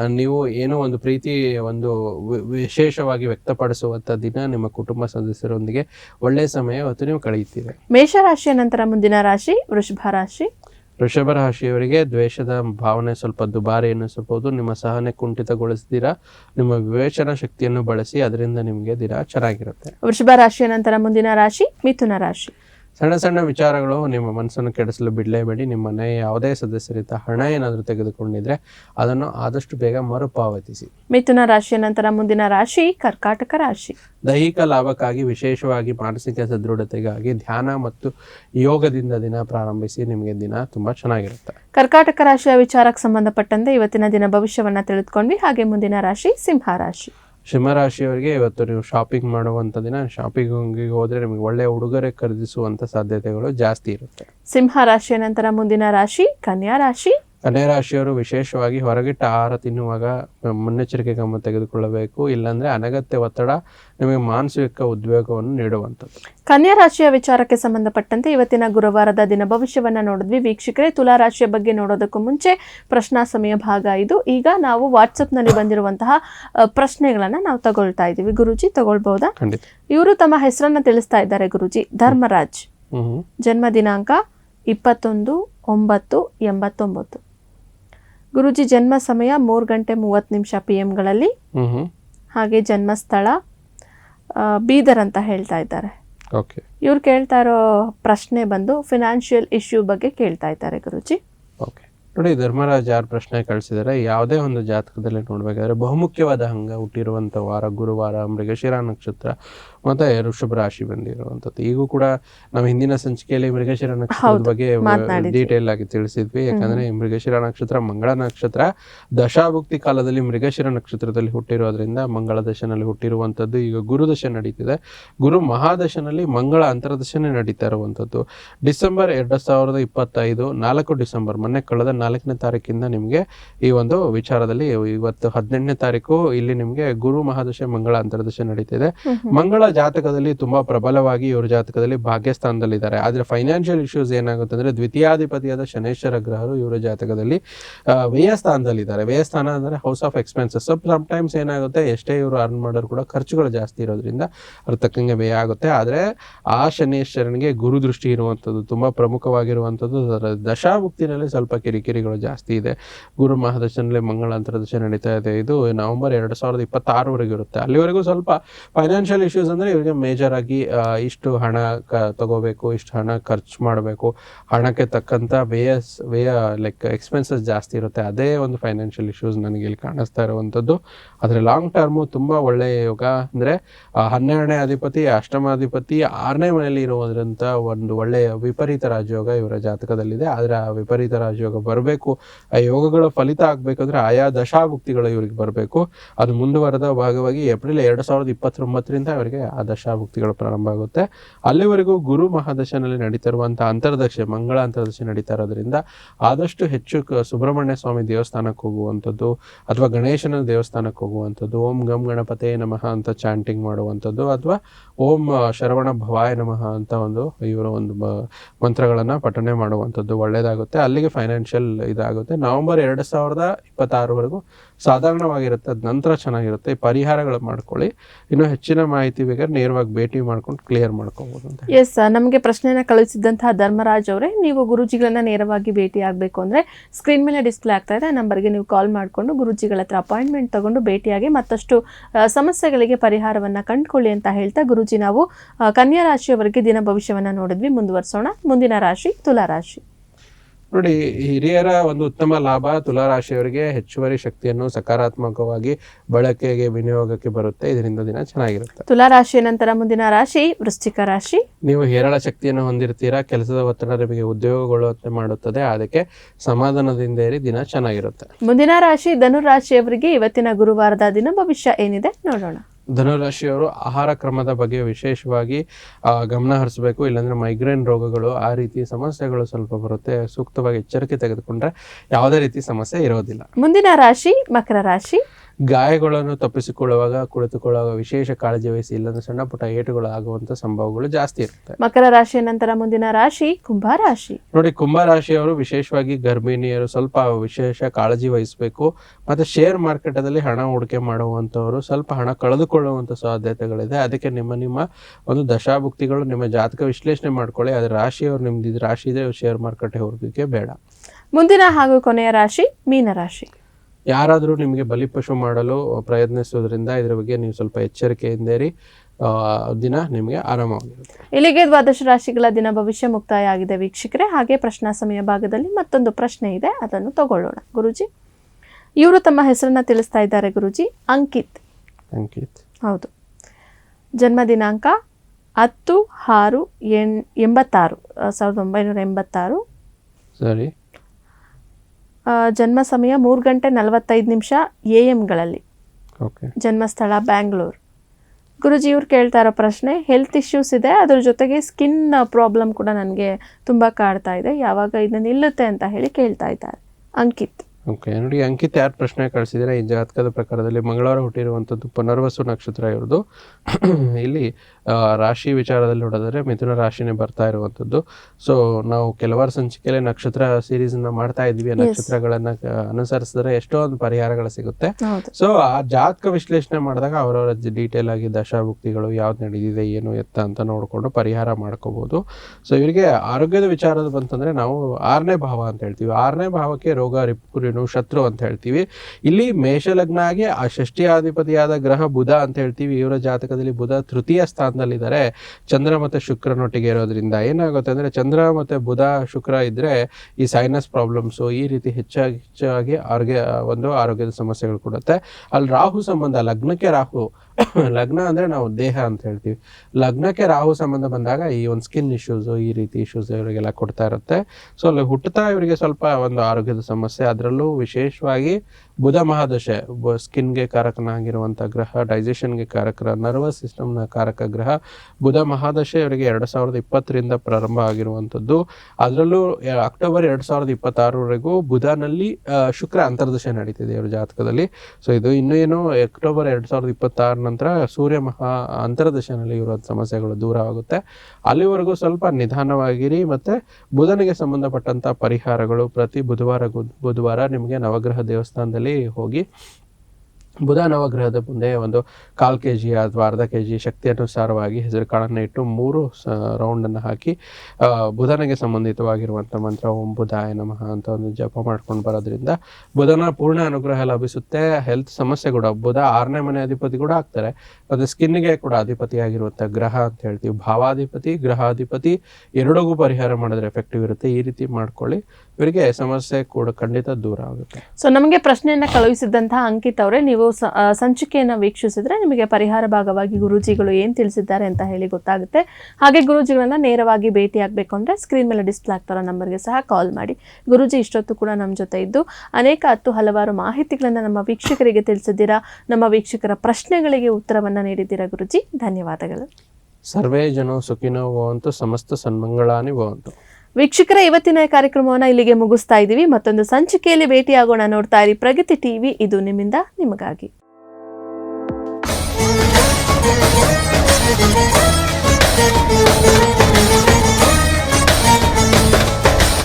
B: ನೀವು ಏನೋ ಒಂದು ಪ್ರೀತಿ ಒಂದು ವಿಶೇಷವಾಗಿ ವ್ಯಕ್ತಪಡಿಸುವಂಥ ದಿನ ನಿಮ್ಮ ಕುಟುಂಬ ಸದಸ್ಯರೊಂದಿಗೆ ಒಳ್ಳೆಯ ಸಮಯ ಹೊತ್ತು ನೀವು ಕಳೆಯುತ್ತೀರಿ.
A: ಮೇಷರಾಶಿಯ ನಂತರ ಮುಂದಿನ ರಾಶಿ ವೃಷಭ ರಾಶಿ.
B: ವೃಷಭ ರಾಶಿಯವರಿಗೆ ದ್ವೇಷದ ಭಾವನೆ ಸ್ವಲ್ಪ ದುಬಾರಿ ಎನ್ನಿಸಬಹುದು ನಿಮ್ಮ ಸಹನೆ ಕುಂಠಿತಗೊಳಿಸ್ತೀರಾ ನಿಮ್ಮ ವಿವೇಚನಾ ಶಕ್ತಿಯನ್ನು ಬಳಸಿ, ಅದರಿಂದ ನಿಮಗೆ ದಿನ ಚೆನ್ನಾಗಿರುತ್ತೆ
A: ವೃಷಭ ರಾಶಿಯ ನಂತರ ಮುಂದಿನ ರಾಶಿ, ಮಿಥುನ ರಾಶಿ.
B: ಸಣ್ಣ ಸಣ್ಣ ವಿಚಾರಗಳು ನಿಮ್ಮ ಮನಸ್ಸನ್ನು ಕೆಡಿಸಲು ಬಿಡಲೇಬೇಡಿ. ನಿಮ್ಮ ಮನೆ ಯಾವುದೇ ಸದಸ್ಯರಿಂದ ಹಣ ಏನಾದರೂ ತೆಗೆದುಕೊಂಡಿದ್ರೆ ಅದನ್ನು ಆದಷ್ಟು ಬೇಗ ಮರುಪಾವತಿಸಿ.
A: ಮಿಥುನ ರಾಶಿಯ ನಂತರ ಮುಂದಿನ ರಾಶಿ ಕರ್ಕಾಟಕ ರಾಶಿ.
B: ದೈಹಿಕ ಲಾಭಕ್ಕಾಗಿ ವಿಶೇಷವಾಗಿ ಮಾನಸಿಕ ಸದೃಢತೆಗಾಗಿ ಧ್ಯಾನ ಮತ್ತು ಯೋಗದಿಂದ ದಿನ ಪ್ರಾರಂಭಿಸಿ ನಿಮಗೆ ದಿನ ತುಂಬಾ ಚೆನ್ನಾಗಿರುತ್ತೆ.
A: ಕರ್ಕಾಟಕ ರಾಶಿಯ ವಿಚಾರಕ್ಕೆ ಸಂಬಂಧಪಟ್ಟಂತೆ ಇವತ್ತಿನ ದಿನ ಭವಿಷ್ಯವನ್ನ ತಿಳಿದುಕೊಂಡ್ವಿ. ಹಾಗೆ ಮುಂದಿನ ರಾಶಿ ಸಿಂಹ ರಾಶಿ.
B: ಸಿಂಹರಾಶಿಯವರಿಗೆ ಇವತ್ತು ನೀವು ಶಾಪಿಂಗ್ ಮಾಡುವಂಥ ದಿನ ಶಾಪಿಂಗ್ ಹೋದ್ರೆ ನಿಮಗೆ ಒಳ್ಳೆಯ ಉಡುಗೊರೆ ಖರೀದಿಸುವಂಥ ಸಾಧ್ಯತೆಗಳು ಜಾಸ್ತಿ ಇರುತ್ತೆ.
A: ಸಿಂಹ ರಾಶಿಯ ನಂತರ ಮುಂದಿನ ರಾಶಿ, ಕನ್ಯಾ ರಾಶಿ.
B: ಕನ್ಯಾ ರಾಶಿಯವರು ವಿಶೇಷವಾಗಿ ಹೊರಗಿಟ್ಟ ಆಹಾರ ತಿನ್ನುವಾಗ ಮುನ್ನೆಚ್ಚರಿಕೆ ಗಮನ ತೆಗೆದುಕೊಳ್ಳಬೇಕು. ಇಲ್ಲಾಂದ್ರೆ ಅನಗತ್ಯ ಒತ್ತಡ ನಿಮಗೆ ಮಾನಸಿಕ ಉದ್ವೇಗವನ್ನು ನೀಡುವಂಥದ್ದು.
A: ಕನ್ಯಾ ರಾಶಿಯ ವಿಚಾರಕ್ಕೆ ಸಂಬಂಧಪಟ್ಟಂತೆ ಇವತ್ತಿನ ಗುರುವಾರದ ದಿನ ಭವಿಷ್ಯವನ್ನ ನೋಡಿದ್ವಿ. ವೀಕ್ಷಕರೇ ತುಲಾ ರಾಶಿಯ ಬಗ್ಗೆ ನೋಡೋದಕ್ಕೂ ಮುಂಚೆ ಪ್ರಶ್ನಾ ಸಮಯ ಭಾಗ ಇದು ಈಗ ನಾವು ವಾಟ್ಸಪ್ನಲ್ಲಿ ಬಂದಿರುವಂತಹ ಪ್ರಶ್ನೆಗಳನ್ನ ನಾವು ತಗೊಳ್ತಾ ಇದ್ದೀವಿ. ಗುರುಜಿ ತಗೊಳ್ಬಹುದಾ ಇವರು ತಮ್ಮ ಹೆಸರನ್ನ ತಿಳಿಸ್ತಾ ಇದ್ದಾರೆ ಗುರುಜಿ. ಧರ್ಮರಾಜ್. ಜನ್ಮ ದಿನಾಂಕ ಇಪ್ಪತ್ತೊಂದು ಒಂಬತ್ತು ಎಂಬತ್ತೊಂಬತ್ತು. ಗುರುಜಿ ಜನ್ಮ ಸಮಯ ಮೂರು ಗಂಟೆ ಮೂವತ್ತು ನಿಮಿಷ ಪಿ
B: ಎಂಗಳಲ್ಲಿ
A: ಹಾಗೆ ಜನ್ಮಸ್ಥಳ ಬೀದರ್ ಅಂತ ಹೇಳ್ತಾ ಇದ್ದಾರೆ.
B: ಓಕೆ.
A: ಇವ್ರು ಕೇಳ್ತಾ ಇರೋ ಪ್ರಶ್ನೆ ಬಂದು ಫಿನಾನ್ಷಿಯಲ್ ಇಶ್ಯೂ ಬಗ್ಗೆ ಕೇಳ್ತಾ ಇದ್ದಾರೆ ಗುರುಜಿ.
B: ಓಕೆ. ನೋಡಿ ಧರ್ಮರಾಜ್ ಯಾರು ಪ್ರಶ್ನೆ ಕಳಿಸಿದ್ದಾರೆ. ಯಾವುದೇ ಒಂದು ಜಾತಕದಲ್ಲಿ ನೋಡ್ಬೇಕಾದ್ರೆ ಬಹುಮುಖ್ಯವಾದ ಅಂಗ ಹುಟ್ಟಿರುವಂಥ ವಾರ ಗುರುವಾರ ಮೃಗಶಿರ ನಕ್ಷತ್ರ ಮತ್ತೆ ವೃಷಭ ರಾಶಿ ಬಂದಿರುವಂತದ್ದು ಈಗೂ ಕೂಡ ನಾವು ಹಿಂದಿನ ಸಂಚಿಕೆಯಲ್ಲಿ ಮೃಗಶಿರ ನಕ್ಷತ್ರದ ಬಗ್ಗೆ ಡೀಟೇಲ್ ಆಗಿ ತಿಳಿಸಿದ್ವಿ. ಯಾಕಂದ್ರೆ ಮೃಗಶಿರ ನಕ್ಷತ್ರ ಮಂಗಳ ನಕ್ಷತ್ರ ದಶಾಭುಕ್ತಿ ಕಾಲದಲ್ಲಿ ಮೃಗಶಿರ ನಕ್ಷತ್ರದಲ್ಲಿ ಹುಟ್ಟಿರೋದ್ರಿಂದ ಮಂಗಳ ದಶನಲ್ಲಿ ಹುಟ್ಟಿರುವಂತದ್ದು ಈಗ ಗುರು ದಶ ನಡೀತಿದೆ. ಗುರು ಮಹಾದಶನಲ್ಲಿ ಮಂಗಳ ಅಂತರದಶನೇ ನಡೀತಾ ಇರುವಂತದ್ದು ಡಿಸೆಂಬರ್ ಎರಡ್ ಸಾವಿರದ ಇಪ್ಪತ್ತೈದು ನಾಲ್ಕು ಡಿಸೆಂಬರ್ ಮೊನ್ನೆ ಕಳೆದ ನಾಲ್ಕನೇ ತಾರೀಕಿಂದ ನಿಮಗೆ ಈ ಒಂದು ವಿಚಾರದಲ್ಲಿ ಇವತ್ತು ಹದಿನೆಂಟನೇ ತಾರೀಕು ಇಲ್ಲಿ ನಿಮಗೆ ಗುರು ಮಹಾದಶ ಮಂಗಳ ಅಂತರದಶೆ ನಡೀತಿದೆ. ಮಂಗಳ ಜಾತಕದಲ್ಲಿ ತುಂಬಾ ಪ್ರಬಲವಾಗಿ ಇವರ ಜಾತಕದಲ್ಲಿ ಭಾಗ್ಯಸ್ಥಾನದಲ್ಲಿದ್ದಾರೆ. ಆದ್ರೆ ಫೈನಾನ್ಷಿಯಲ್ ಇಶ್ಯೂಸ್ ಏನಾಗುತ್ತೆ ಅಂದ್ರೆ ದ್ವಿತೀಯಾಧಿಪತಿಯಾದ ಶನೇಶ್ವರ ಗ್ರಹರು ಇವರ ಜಾತಕದಲ್ಲಿ ವ್ಯಯಸ್ಥಾನದಲ್ಲಿದ್ದಾರೆ. ವ್ಯಯ ಸ್ಥಾನದಲ್ಲಿದ್ದಾರೆ ವ್ಯಯ ಸ್ಥಾನ ಅಂದ್ರೆ house of expenses sometimes ಏನಾಗುತ್ತೆ, ಎಷ್ಟೇ ಇವರು ಅರ್ನ್ ಮಾಡೋರು ಕೂಡ ಖರ್ಚುಗಳು ಜಾಸ್ತಿ ಇರೋದ್ರಿಂದ ಅದ್ರ ತಕ್ಕಂಗೆ ವ್ಯಯ ಆಗುತ್ತೆ. ಆದ್ರೆ ಆ ಶನೇಶ್ವರನಿಗೆ ಗುರು ದೃಷ್ಟಿ ಇರುವಂತದ್ದು ತುಂಬಾ ಪ್ರಮುಖವಾಗಿರುವಂಥದ್ದು ಅದರ ಸ್ವಲ್ಪ ಕಿರಿಕಿರಿಗಳು ಜಾಸ್ತಿ ಇದೆ. ಗುರು ಮಹಾದಶನಲ್ಲಿ ಮಂಗಳ ಅಂತರ್ದಶ ನಡೀತಾ ಇದೆ. ಇದು ನವೆಂಬರ್ ಎರಡ್ ಸಾವಿರದ ಇಪ್ಪತ್ತಾರವರೆಗೆ ಇರುತ್ತೆ. ಅಲ್ಲಿವರೆಗೂ ಸ್ವಲ್ಪ ಫೈನಾನ್ಷಿಯಲ್ ಇಶ್ಯೂಸ್ ಅಂದ್ರೆ ಇವರಿಗೆ ಮೇಜರ್ ಆಗಿ ಇಷ್ಟು ಹಣ ತಗೋಬೇಕು, ಇಷ್ಟು ಹಣ ಖರ್ಚು ಮಾಡಬೇಕು. ಹಣಕ್ಕೆ ತಕ್ಕಂತ ವ್ಯಯ ವ್ಯಯ ಲೈಕ್ ಎಕ್ಸ್ಪೆನ್ಸಸ್ ಜಾಸ್ತಿ ಇರುತ್ತೆ. ಅದೇ ಒಂದು ಫೈನಾನ್ಷಿಯಲ್ ಇಶ್ಯೂಸ್ ನನಗೆ ಇಲ್ಲಿ ಕಾಣಿಸ್ತಾ ಇರುವಂಥದ್ದು. ಆದರೆ ಲಾಂಗ್ ಟರ್ಮು ತುಂಬಾ ಒಳ್ಳೆಯ ಯೋಗ. ಅಂದ್ರೆ ಹನ್ನೆರಡನೇ ಅಧಿಪತಿ, ಅಷ್ಟಮಾಧಿಪತಿ, ಆರನೇ ಮನೆಯಲ್ಲಿ ಇರುವುದರಿಂದ ಒಂದು ಒಳ್ಳೆಯ ವಿಪರೀತ ರಾಜಯೋಗ ಇವರ ಜಾತಕದಲ್ಲಿದೆ. ಆದ್ರೆ ಆ ವಿಪರೀತ ರಾಜಯೋಗ ಬರಬೇಕು. ಆ ಯೋಗಗಳ ಫಲಿತ ಆಗ್ಬೇಕಂದ್ರೆ ಆಯಾ ದಶಾಭುಕ್ತಿಗಳು ಇವರಿಗೆ ಬರಬೇಕು. ಅದು ಮುಂದುವರೆದ ಭಾಗವಾಗಿ ಏಪ್ರಿಲ್ ಎರಡ್ ಸಾವಿರದ ಇಪ್ಪತ್ತೊಂಬತ್ತರಿಂದ ಇವರಿಗೆ ಆ ದಶಾಭುಕ್ತಿಗಳು ಪ್ರಾರಂಭ ಆಗುತ್ತೆ. ಅಲ್ಲಿವರೆಗೂ ಗುರು ಮಹಾದಶನಲ್ಲಿ ನಡೀತಿರುವಂತಹ ಅಂತರ್ದಶೆ, ಮಂಗಳ ಅಂತರ್ದಶೆ ನಡೀತಾ ಇರೋದ್ರಿಂದ ಆದಷ್ಟು ಹೆಚ್ಚು ಸುಬ್ರಹ್ಮಣ್ಯ ಸ್ವಾಮಿ ದೇವಸ್ಥಾನಕ್ಕೆ ಹೋಗುವಂಥದ್ದು ಅಥವಾ ಗಣೇಶನ ದೇವಸ್ಥಾನಕ್ಕೆ ಹೋಗುವಂಥದ್ದು, ಓಂ ಗಂ ಗಣಪತೇ ನಮಃ ಅಂತ ಚಾಂಟಿಂಗ್ ಮಾಡುವಂಥದ್ದು ಅಥವಾ ಓಂ ಶರವಣ ಭವಾಯ ನಮಃ ಅಂತ ಒಂದು ಇವರ ಒಂದು ಮಂತ್ರಗಳನ್ನ ಪಠನೆ ಮಾಡುವಂಥದ್ದು ಒಳ್ಳೆಯದಾಗುತ್ತೆ ಅಲ್ಲಿಗೆ ಫೈನಾನ್ಷಿಯಲ್ ಇದಾಗುತ್ತೆ. ನವೆಂಬರ್ ಎರಡು ಸಾವಿರದ ಇಪ್ಪತ್ತಾರವರೆಗೂ ಸಾಧಾರಣವಾಗಿರುತ್ತೆ ಅದು ನಂತರ ಚೆನ್ನಾಗಿರುತ್ತೆ. ಪರಿಹಾರಗಳು ಮಾಡ್ಕೊಳ್ಳಿ. ಇನ್ನು ಹೆಚ್ಚಿನ ಮಾಹಿತಿ ಬೇಕಾದ್ರೆ ನೇರವಾಗಿ ಭೇಟಿ ಮಾಡ್ಕೊಂಡು ಕ್ಲಿಯರ್ ಮಾಡ್ಕೋಬಹುದು ಅಂತ
A: ಎಸ್ ನಮಗೆ ಪ್ರಶ್ನೆಯನ್ನು ಕಳುಹಿಸಿದಂತಹ ಧರ್ಮರಾಜ್ ಅವರೇ, ನೀವು ಗುರುಜಿಗಳನ್ನ ನೇರವಾಗಿ ಭೇಟಿ ಆಗಬೇಕು ಅಂದ್ರೆ ಸ್ಕ್ರೀನ್ ಮೇಲೆ ಡಿಸ್ಪ್ಲೇ ಆಗ್ತಾ ಇದೆ. ನಂಬರ್ಗೆ ನೀವು ಕಾಲ್ ಮಾಡಿಕೊಂಡು ಗುರುಜಿಗಳ ಹತ್ರ ಅಪಾಯಿಂಟ್ಮೆಂಟ್ ತಗೊಂಡು ಭೇಟಿಯಾಗಿ ಮತ್ತಷ್ಟು ಸಮಸ್ಯೆಗಳಿಗೆ ಪರಿಹಾರವನ್ನ ಕಂಡುಕೊಳ್ಳಿ ಅಂತ ಹೇಳ್ತಾ ಗುರುಜಿ ನಾವು ಕನ್ಯಾ ರಾಶಿಯವರಿಗೆ ದಿನ ಭವಿಷ್ಯವನ್ನ ನೋಡಿದ್ವಿ. ಮುಂದುವರಿಸೋಣ. ಮುಂದಿನ ರಾಶಿ ತುಲಾ ರಾಶಿ.
B: ನೋಡಿ ಹಿರಿಯರ ಒಂದು ಉತ್ತಮ ಲಾಭ ತುಲಾರಾಶಿಯವರಿಗೆ ಹೆಚ್ಚುವರಿ ಶಕ್ತಿಯನ್ನು ಸಕಾರಾತ್ಮಕವಾಗಿ ಬಳಕೆಗೆ ವಿನಿಯೋಗಕ್ಕೆ ಬರುತ್ತೆ. ಇದರಿಂದ ದಿನ ಚೆನ್ನಾಗಿರುತ್ತೆ.
A: ತುಲಾ ರಾಶಿಯ ನಂತರ ಮುಂದಿನ ರಾಶಿ ವೃಶ್ಚಿಕ ರಾಶಿ.
B: ನೀವು ಹೇರಳ ಶಕ್ತಿಯನ್ನು ಹೊಂದಿರ್ತೀರಾ? ಕೆಲಸದ ಒತ್ತಡ ನಿಮಗೆ ಉದ್ಯೋಗಗೊಳ್ಳುವಂತೆ ಮಾಡುತ್ತದೆ. ಅದಕ್ಕೆ ಸಮಾಧಾನದಿಂದ ಇರಿ ದಿನ ಚೆನ್ನಾಗಿರುತ್ತೆ.
A: ಮುಂದಿನ ರಾಶಿ ಧನು ರಾಶಿಯವರಿಗೆ ಇವತ್ತಿನ ಗುರುವಾರದ ದಿನ ಭವಿಷ್ಯ ಏನಿದೆ ನೋಡೋಣ.
B: ಧನುರಾಶಿಯವರು ಆಹಾರ ಕ್ರಮದ ಬಗ್ಗೆ ವಿಶೇಷವಾಗಿ ಗಮನ ಹರಿಸಬೇಕು. ಇಲ್ಲಾಂದ್ರೆ ಮೈಗ್ರೇನ್ ರೋಗಗಳು ಆ ರೀತಿ ಸಮಸ್ಯೆಗಳು ಸ್ವಲ್ಪ ಬರುತ್ತೆ. ಸೂಕ್ತವಾಗಿ ಎಚ್ಚರಿಕೆ ತೆಗೆದುಕೊಂಡ್ರೆ ಯಾವುದೇ ರೀತಿ ಸಮಸ್ಯೆ ಇರೋದಿಲ್ಲ.
A: ಮುಂದಿನ ರಾಶಿ ಮಕರ ರಾಶಿ.
B: ಗಾಯಗಳನ್ನು ತಪ್ಪಿಸಿಕೊಳ್ಳುವಾಗ ಕುಳಿತುಕೊಳ್ಳುವಾಗ ವಿಶೇಷ ಕಾಳಜಿ ವಹಿಸಿ ಇಲ್ಲಂದ್ರೆ ಸಣ್ಣ ಪುಟ್ಟ ಏಟುಗಳು ಆಗುವಂತ ಸಂಭವಗಳು ಜಾಸ್ತಿ ಇರುತ್ತೆ.
A: ಮಕರ ರಾಶಿಯ ನಂತರ ಮುಂದಿನ ರಾಶಿ ಕುಂಭ ರಾಶಿ.
B: ನೋಡಿ ಕುಂಭ ರಾಶಿಯವರು ವಿಶೇಷವಾಗಿ ಗರ್ಭಿಣಿಯರು ಸ್ವಲ್ಪ ವಿಶೇಷ ಕಾಳಜಿ ವಹಿಸಬೇಕು. ಮತ್ತೆ ಶೇರ್ ಮಾರ್ಕೆಟ್ ಅಲ್ಲಿ ಹಣ ಹೂಡಿಕೆ ಮಾಡುವಂತವರು ಸ್ವಲ್ಪ ಹಣ ಕಳೆದುಕೊಳ್ಳುವಂತ ಸಾಧ್ಯತೆಗಳಿದೆ. ಅದಕ್ಕೆ ನಿಮ್ಮ ನಿಮ್ಮ ಒಂದು ದಶಾಭುಕ್ತಿಗಳು ನಿಮ್ಮ ಜಾತಕ ವಿಶ್ಲೇಷಣೆ ಮಾಡ್ಕೊಳ್ಳಿ. ಅದ್ರ ರಾಶಿಯವರು ನಿಮ್ದು ಇದು ರಾಶಿ ಇದೆ ಶೇರ್ ಮಾರ್ಕೆಟ್ ಹೋಗೋದಕ್ಕೆ ಬೇಡ.
A: ಮುಂದಿನ ಹಾಗೂ ಕೊನೆಯ ರಾಶಿ ಮೀನ ರಾಶಿ.
B: ಯಾರಾದರೂ ನಿಮಗೆ ಬಲಿಪಶು ಮಾಡಲು ಪ್ರಯತ್ನಿಸೋದ್ರಿಂದ ಇದರ ಬಗ್ಗೆ ನೀವು ಸ್ವಲ್ಪ ಎಚ್ಚರಿಕೆಯಿಂದ ಇರಿ ಆ, ದಿನ ನಿಮಗೆ ಆರಾಮವಾಗಿರುತ್ತೆ.
A: ಇಲ್ಲಿಗೆ ದ್ವಾದಶ ರಾಶಿಗಳ ದಿನ ಭವಿಷ್ಯ ಮುಕ್ತಾಯ ಆಗಿದೆ ವೀಕ್ಷಕರೇ. ಹಾಗೆ ಪ್ರಶ್ನಾ ಸಮಯ ಭಾಗದಲ್ಲಿ ಮತ್ತೊಂದು ಪ್ರಶ್ನೆ ಇದೆ. ಅದನ್ನು ತಗೊಳ್ಳೋಣ. ಗುರುಜಿ ಇವರು ತಮ್ಮ ಹೆಸರನ್ನ ತಿಳಿಸ್ತಾ ಇದ್ದಾರೆ ಗುರುಜಿ. ಅಂಕಿತ್.
B: ಅಂಕಿತ್.
A: ಹೌದು. ಜನ್ಮ ದಿನಾಂಕ ಹತ್ತು ಆರು ಎಣ್ ಎಂಬತ್ತಾರು ಸಾವಿರದ ಒಂಬೈನೂರ ಎಂಬತ್ತಾರು.
B: ಸರಿ.
A: ಜನ್ಮ ಸಮಯ ಮೂರು ಗಂಟೆ ನಲವತ್ತೈದು ನಿಮಿಷ ಎ ಎಮ್ಗಳಲ್ಲಿ
B: ಓಕೆ.
A: ಜನ್ಮಸ್ಥಳ ಬ್ಯಾಂಗ್ಳೂರ್. ಗುರುಜಿಯವ್ರು ಕೇಳ್ತಾ ಇರೋ ಪ್ರಶ್ನೆ ಹೆಲ್ತ್ ಇಶ್ಯೂಸ್ ಇದೆ ಅದ್ರ ಜೊತೆಗೆ ಸ್ಕಿನ್ ಪ್ರಾಬ್ಲಮ್ ಕೂಡ ನನಗೆ ತುಂಬ ಕಾಡ್ತಾ ಇದೆ. ಯಾವಾಗ ಇದು ನಿಲ್ಲುತ್ತೆ ಅಂತ ಹೇಳಿ ಕೇಳ್ತಾ ಇದ್ದಾರೆ. ಅಂಕಿತ್.
B: ಓಕೆ ನೋಡಿ ಅಂಕಿತ್ ಯಾರು ಪ್ರಶ್ನೆ ಕಳಿಸಿದ್ರೆ ಈ ಜಾತಕದ ಪ್ರಕಾರದಲ್ಲಿ ಮಂಗಳವಾರ ಹುಟ್ಟಿರುವಂಥದ್ದು ಪುನರ್ವಸು ನಕ್ಷತ್ರ ಇವ್ರದ್ದು. ಇಲ್ಲಿ ರಾಶಿ ವಿಚಾರದಲ್ಲಿ ನೋಡಿದ್ರೆ ಮಿಥುನ ರಾಶಿನೇ ಬರ್ತಾ ಇರುವಂಥದ್ದು ಸೊ ನಾವು ಕೆಲವಾರು ಸಂಚಿಕೆಯಲ್ಲಿ ನಕ್ಷತ್ರ ಸೀರೀಸ್ನ ಮಾಡ್ತಾ ಇದ್ವಿ ನಕ್ಷತ್ರಗಳನ್ನ ಅನುಸರಿಸಿದ್ರೆ ಅನುಸರಿಸಿದ್ರೆ ಎಷ್ಟೊಂದು ಪರಿಹಾರಗಳು ಸಿಗುತ್ತೆ. ಸೊ ಆ ಜಾತಕ ವಿಶ್ಲೇಷಣೆ ಮಾಡಿದಾಗ ಅವರವರ ಡೀಟೇಲ್ ಆಗಿ ದಶಾಭುಕ್ತಿಗಳು ಯಾವ್ದು ನಡೆದಿದೆ ಏನು ಎತ್ತ ಅಂತ ನೋಡಿಕೊಂಡು ಪರಿಹಾರ ಮಾಡ್ಕೋಬಹುದು ಸೊ ಇವರಿಗೆ ಆರೋಗ್ಯದ ವಿಚಾರದ ಬಂತಂದ್ರೆ ನಾವು ಆರನೇ ಭಾವ ಅಂತ ಹೇಳ್ತೀವಿ. ಆರನೇ ಭಾವಕ್ಕೆ ರೋಗ ರಿಪು ಅಂದ್ರೇನು ಶತ್ರು ಅಂತ ಹೇಳ್ತೀವಿ. ಇಲ್ಲಿ ಮೇಷ ಲಗ್ನ ಆಗಿ ಆ ಷಷ್ಠಿಯಾಧಿಪತಿಯಾದ ಗ್ರಹ ಬುಧ ಅಂತ ಹೇಳ್ತೀವಿ. ಇವರ ಜಾತಕದಲ್ಲಿ ಬುಧ ತೃತೀಯ ಸ್ಥಾನದಲ್ಲಿದ್ದಾರೆ. ಚಂದ್ರ ಮತ್ತೆ ಶುಕ್ರನೊಟ್ಟಿಗೆ ಇರೋದ್ರಿಂದ ಏನಾಗುತ್ತೆ ಅಂದ್ರೆ ಚಂದ್ರ ಮತ್ತೆ ಬುಧ, ಶುಕ್ರ ಇದ್ರೆ ಈ ಸೈನಸ್ ಪ್ರಾಬ್ಲಮ್ಸು ಈ ರೀತಿ ಹೆಚ್ಚಾಗಿ ಹೆಚ್ಚಾಗಿ ಆರೋಗ್ಯ, ಒಂದು ಆರೋಗ್ಯದ ಸಮಸ್ಯೆಗಳು ಕೊಡುತ್ತೆ. ಅಲ್ಲಿ ರಾಹು ಸಂಬಂಧ, ಲಗ್ನಕ್ಕೆ ರಾಹು. ಲಗ್ನ ಅಂದ್ರೆ ನಾವು ದೇಹ ಅಂತ ಹೇಳ್ತೀವಿ. ಲಗ್ನಕ್ಕೆ ರಾಹು ಸಂಬಂಧ ಬಂದಾಗ ಈ ಒಂದು ಸ್ಕಿನ್ ಇಶ್ಯೂಸ್ ಈ ರೀತಿ ಇಶ್ಯೂಸ್ ಇವರಿಗೆಲ್ಲ ಕೊಡ್ತಾ ಇರುತ್ತೆ. ಸೊ ಅಲ್ಲಿ ಹುಟ್ಟುತ್ತಾ ಇವರಿಗೆ ಸ್ವಲ್ಪ ಒಂದು ಆರೋಗ್ಯದ ಸಮಸ್ಯೆ, ಅದರಲ್ಲೂ ವಿಶೇಷವಾಗಿ ಬುಧ ಮಹಾದಶೆ ಸ್ಕಿನ್ಗೆ ಕಾರಕನಾಗಿರುವಂಥ ಗ್ರಹ, ಡೈಜೆಷನ್ಗೆ ಕಾರಕ ನರ್ವಸ್ ಸಿಸ್ಟಮ್ನ ಕಾರಕ ಗ್ರಹ ಬುಧ ಮಹಾದಶೆ ಅವರಿಗೆ ಎರಡು ಸಾವಿರದ ಇಪ್ಪತ್ತರಿಂದ ಪ್ರಾರಂಭ ಆಗಿರುವಂಥದ್ದು. ಅದರಲ್ಲೂ ಅಕ್ಟೋಬರ್ ಎರಡು ಸಾವಿರದ ಇಪ್ಪತ್ತಾರವರೆಗೂ ಬುಧನಲ್ಲಿ ಶುಕ್ರ ಅಂತರ್ದಶೆ ನಡೀತಿದೆ ಇವ್ರ ಜಾತಕದಲ್ಲಿ. ಸೊ, ಇದು ಇನ್ನೂ ಏನು, ಅಕ್ಟೋಬರ್ ಎರಡು ಸಾವಿರದ ಇಪ್ಪತ್ತಾರ ನಂತರ ಸೂರ್ಯ ಮಹಾ ಅಂತರ್ದಶೆನಲ್ಲಿ ಇವರ ಸಮಸ್ಯೆಗಳು ದೂರ ಆಗುತ್ತೆ. ಅಲ್ಲಿವರೆಗೂ ಸ್ವಲ್ಪ ನಿಧಾನವಾಗಿರಿ, ಮತ್ತೆ ಬುಧನಿಗೆ ಸಂಬಂಧಪಟ್ಟಂತ ಪರಿಹಾರಗಳು ಪ್ರತಿ ಬುಧವಾರ ಬುಧವಾರ ನಿಮಗೆ ನವಗ್ರಹ ದೇವಸ್ಥಾನದಲ್ಲಿ ಹೋಗಿ ಬುಧ ನವಗ್ರಹದ ಮುಂದೆ ಒಂದು ಕಾಲ್ ಕೆ ಜಿ ಅಥವಾ ಅರ್ಧ ಕೆ ಜಿ ಶಕ್ತಿ ಅನುಸಾರವಾಗಿ ಹೆಸರು ಕಾಳನ್ನು ಇಟ್ಟು ಮೂರು ಸ ರೌಂಡನ್ನು ಹಾಕಿ ಬುಧನಿಗೆ ಸಂಬಂಧಿತವಾಗಿರುವಂಥ ಮಂತ್ರ ಓಂ ಬುಧಾಯ ನಮಃ ಅಂತ ಒಂದು ಜಪ ಮಾಡ್ಕೊಂಡು ಬರೋದ್ರಿಂದ ಬುಧನ ಪೂರ್ಣ ಅನುಗ್ರಹ ಲಭಿಸುತ್ತೆ. ಹೆಲ್ತ್ ಸಮಸ್ಯೆ ಕೂಡ, ಬುಧ ಆರನೇ ಮನೆ ಅಧಿಪತಿ ಕೂಡ ಆಗ್ತಾರೆ. ಮತ್ತೆ ಸ್ಕಿನ್ಗೆ ಕೂಡ ಅಧಿಪತಿಯಾಗಿರುವಂಥ ಗ್ರಹ ಅಂತ ಹೇಳ್ತೀವಿ. ಭಾವಾಧಿಪತಿ, ಗ್ರಹಾಧಿಪತಿ ಎರಡಿಗೂ ಪರಿಹಾರ ಮಾಡಿದ್ರೆ ಎಫೆಕ್ಟಿವ್ ಇರುತ್ತೆ. ಈ ರೀತಿ ಮಾಡ್ಕೊಳ್ಳಿ. ಇವರಿಗೆ ಸಮಸ್ಯೆ ಕೂಡ ಖಂಡಿತ ದೂರ ಆಗುತ್ತೆ.
A: ಸೊ ನಮಗೆ ಪ್ರಶ್ನೆಯನ್ನ ಕಳುಹಿಸಿದಂತಹ ಅಂಕಿತ್ ಅವರೇ ನೀವು ಸಂಚಿಕೆಯನ್ನು ಸಂಚಿಕೆಯನ್ನ ವೀಕ್ಷಿಸಿದ್ರೆ ನಿಮಗೆ ಪರಿಹಾರ ಭಾಗವಾಗಿ ಗುರೂಜಿಗಳು ಏನ್ ತಿಳಿಸಿದ್ದಾರೆ ಅಂತ ಹೇಳಿ ಗೊತ್ತಾಗುತ್ತೆ. ಹಾಗೆ ಗುರೂಜಿಗಳನ್ನ ನೇರವಾಗಿ ಭೇಟಿ ಆಗ್ಬೇಕು ಅಂದ್ರೆ ಸ್ಕ್ರೀನ್ ಮೇಲೆ ಡಿಸ್ಪ್ಲೇ ಆಗ್ತಾರೋ ನಂಬರ್ಗೆ ಸಹ ಕಾಲ್ ಮಾಡಿ. ಗುರುಜಿ ಇಷ್ಟೊತ್ತು ಕೂಡ ನಮ್ಮ ಜೊತೆ ಇದ್ದು ಅನೇಕ ಹತ್ತು ಹಲವಾರು ಮಾಹಿತಿಗಳನ್ನ ನಮ್ಮ ವೀಕ್ಷಕರಿಗೆ ತಿಳಿಸಿದ್ದೀರಾ? ನಮ್ಮ ವೀಕ್ಷಕರ ಪ್ರಶ್ನೆಗಳಿಗೆ ಉತ್ತರವನ್ನ ನೀಡಿದ್ದೀರಾ ಗುರುಜಿ? ಧನ್ಯವಾದಗಳು.
B: ಸರ್ವೇ ಜನ ಸುಖಿನೋ ಭವಂತು ಸಮಸ್ತ ಸನ್ಮಂಗಳಾನಿ ಭವಂತು.
A: ವೀಕ್ಷಕರ, ಇವತ್ತಿನ ಕಾರ್ಯಕ್ರಮವನ್ನು ಇಲ್ಲಿಗೆ ಮುಗಿಸ್ತಾ ಇದ್ದೀವಿ. ಮತ್ತೊಂದು ಸಂಚಿಕೆಯಲ್ಲಿ ಭೇಟಿಯಾಗೋಣ ನೋಡ್ತಾ ಇರಿ ಪ್ರಗತಿ ಟಿವಿ. ಇದು ನಿಮ್ಮಿಂದ, ನಿಮಗಾಗಿ.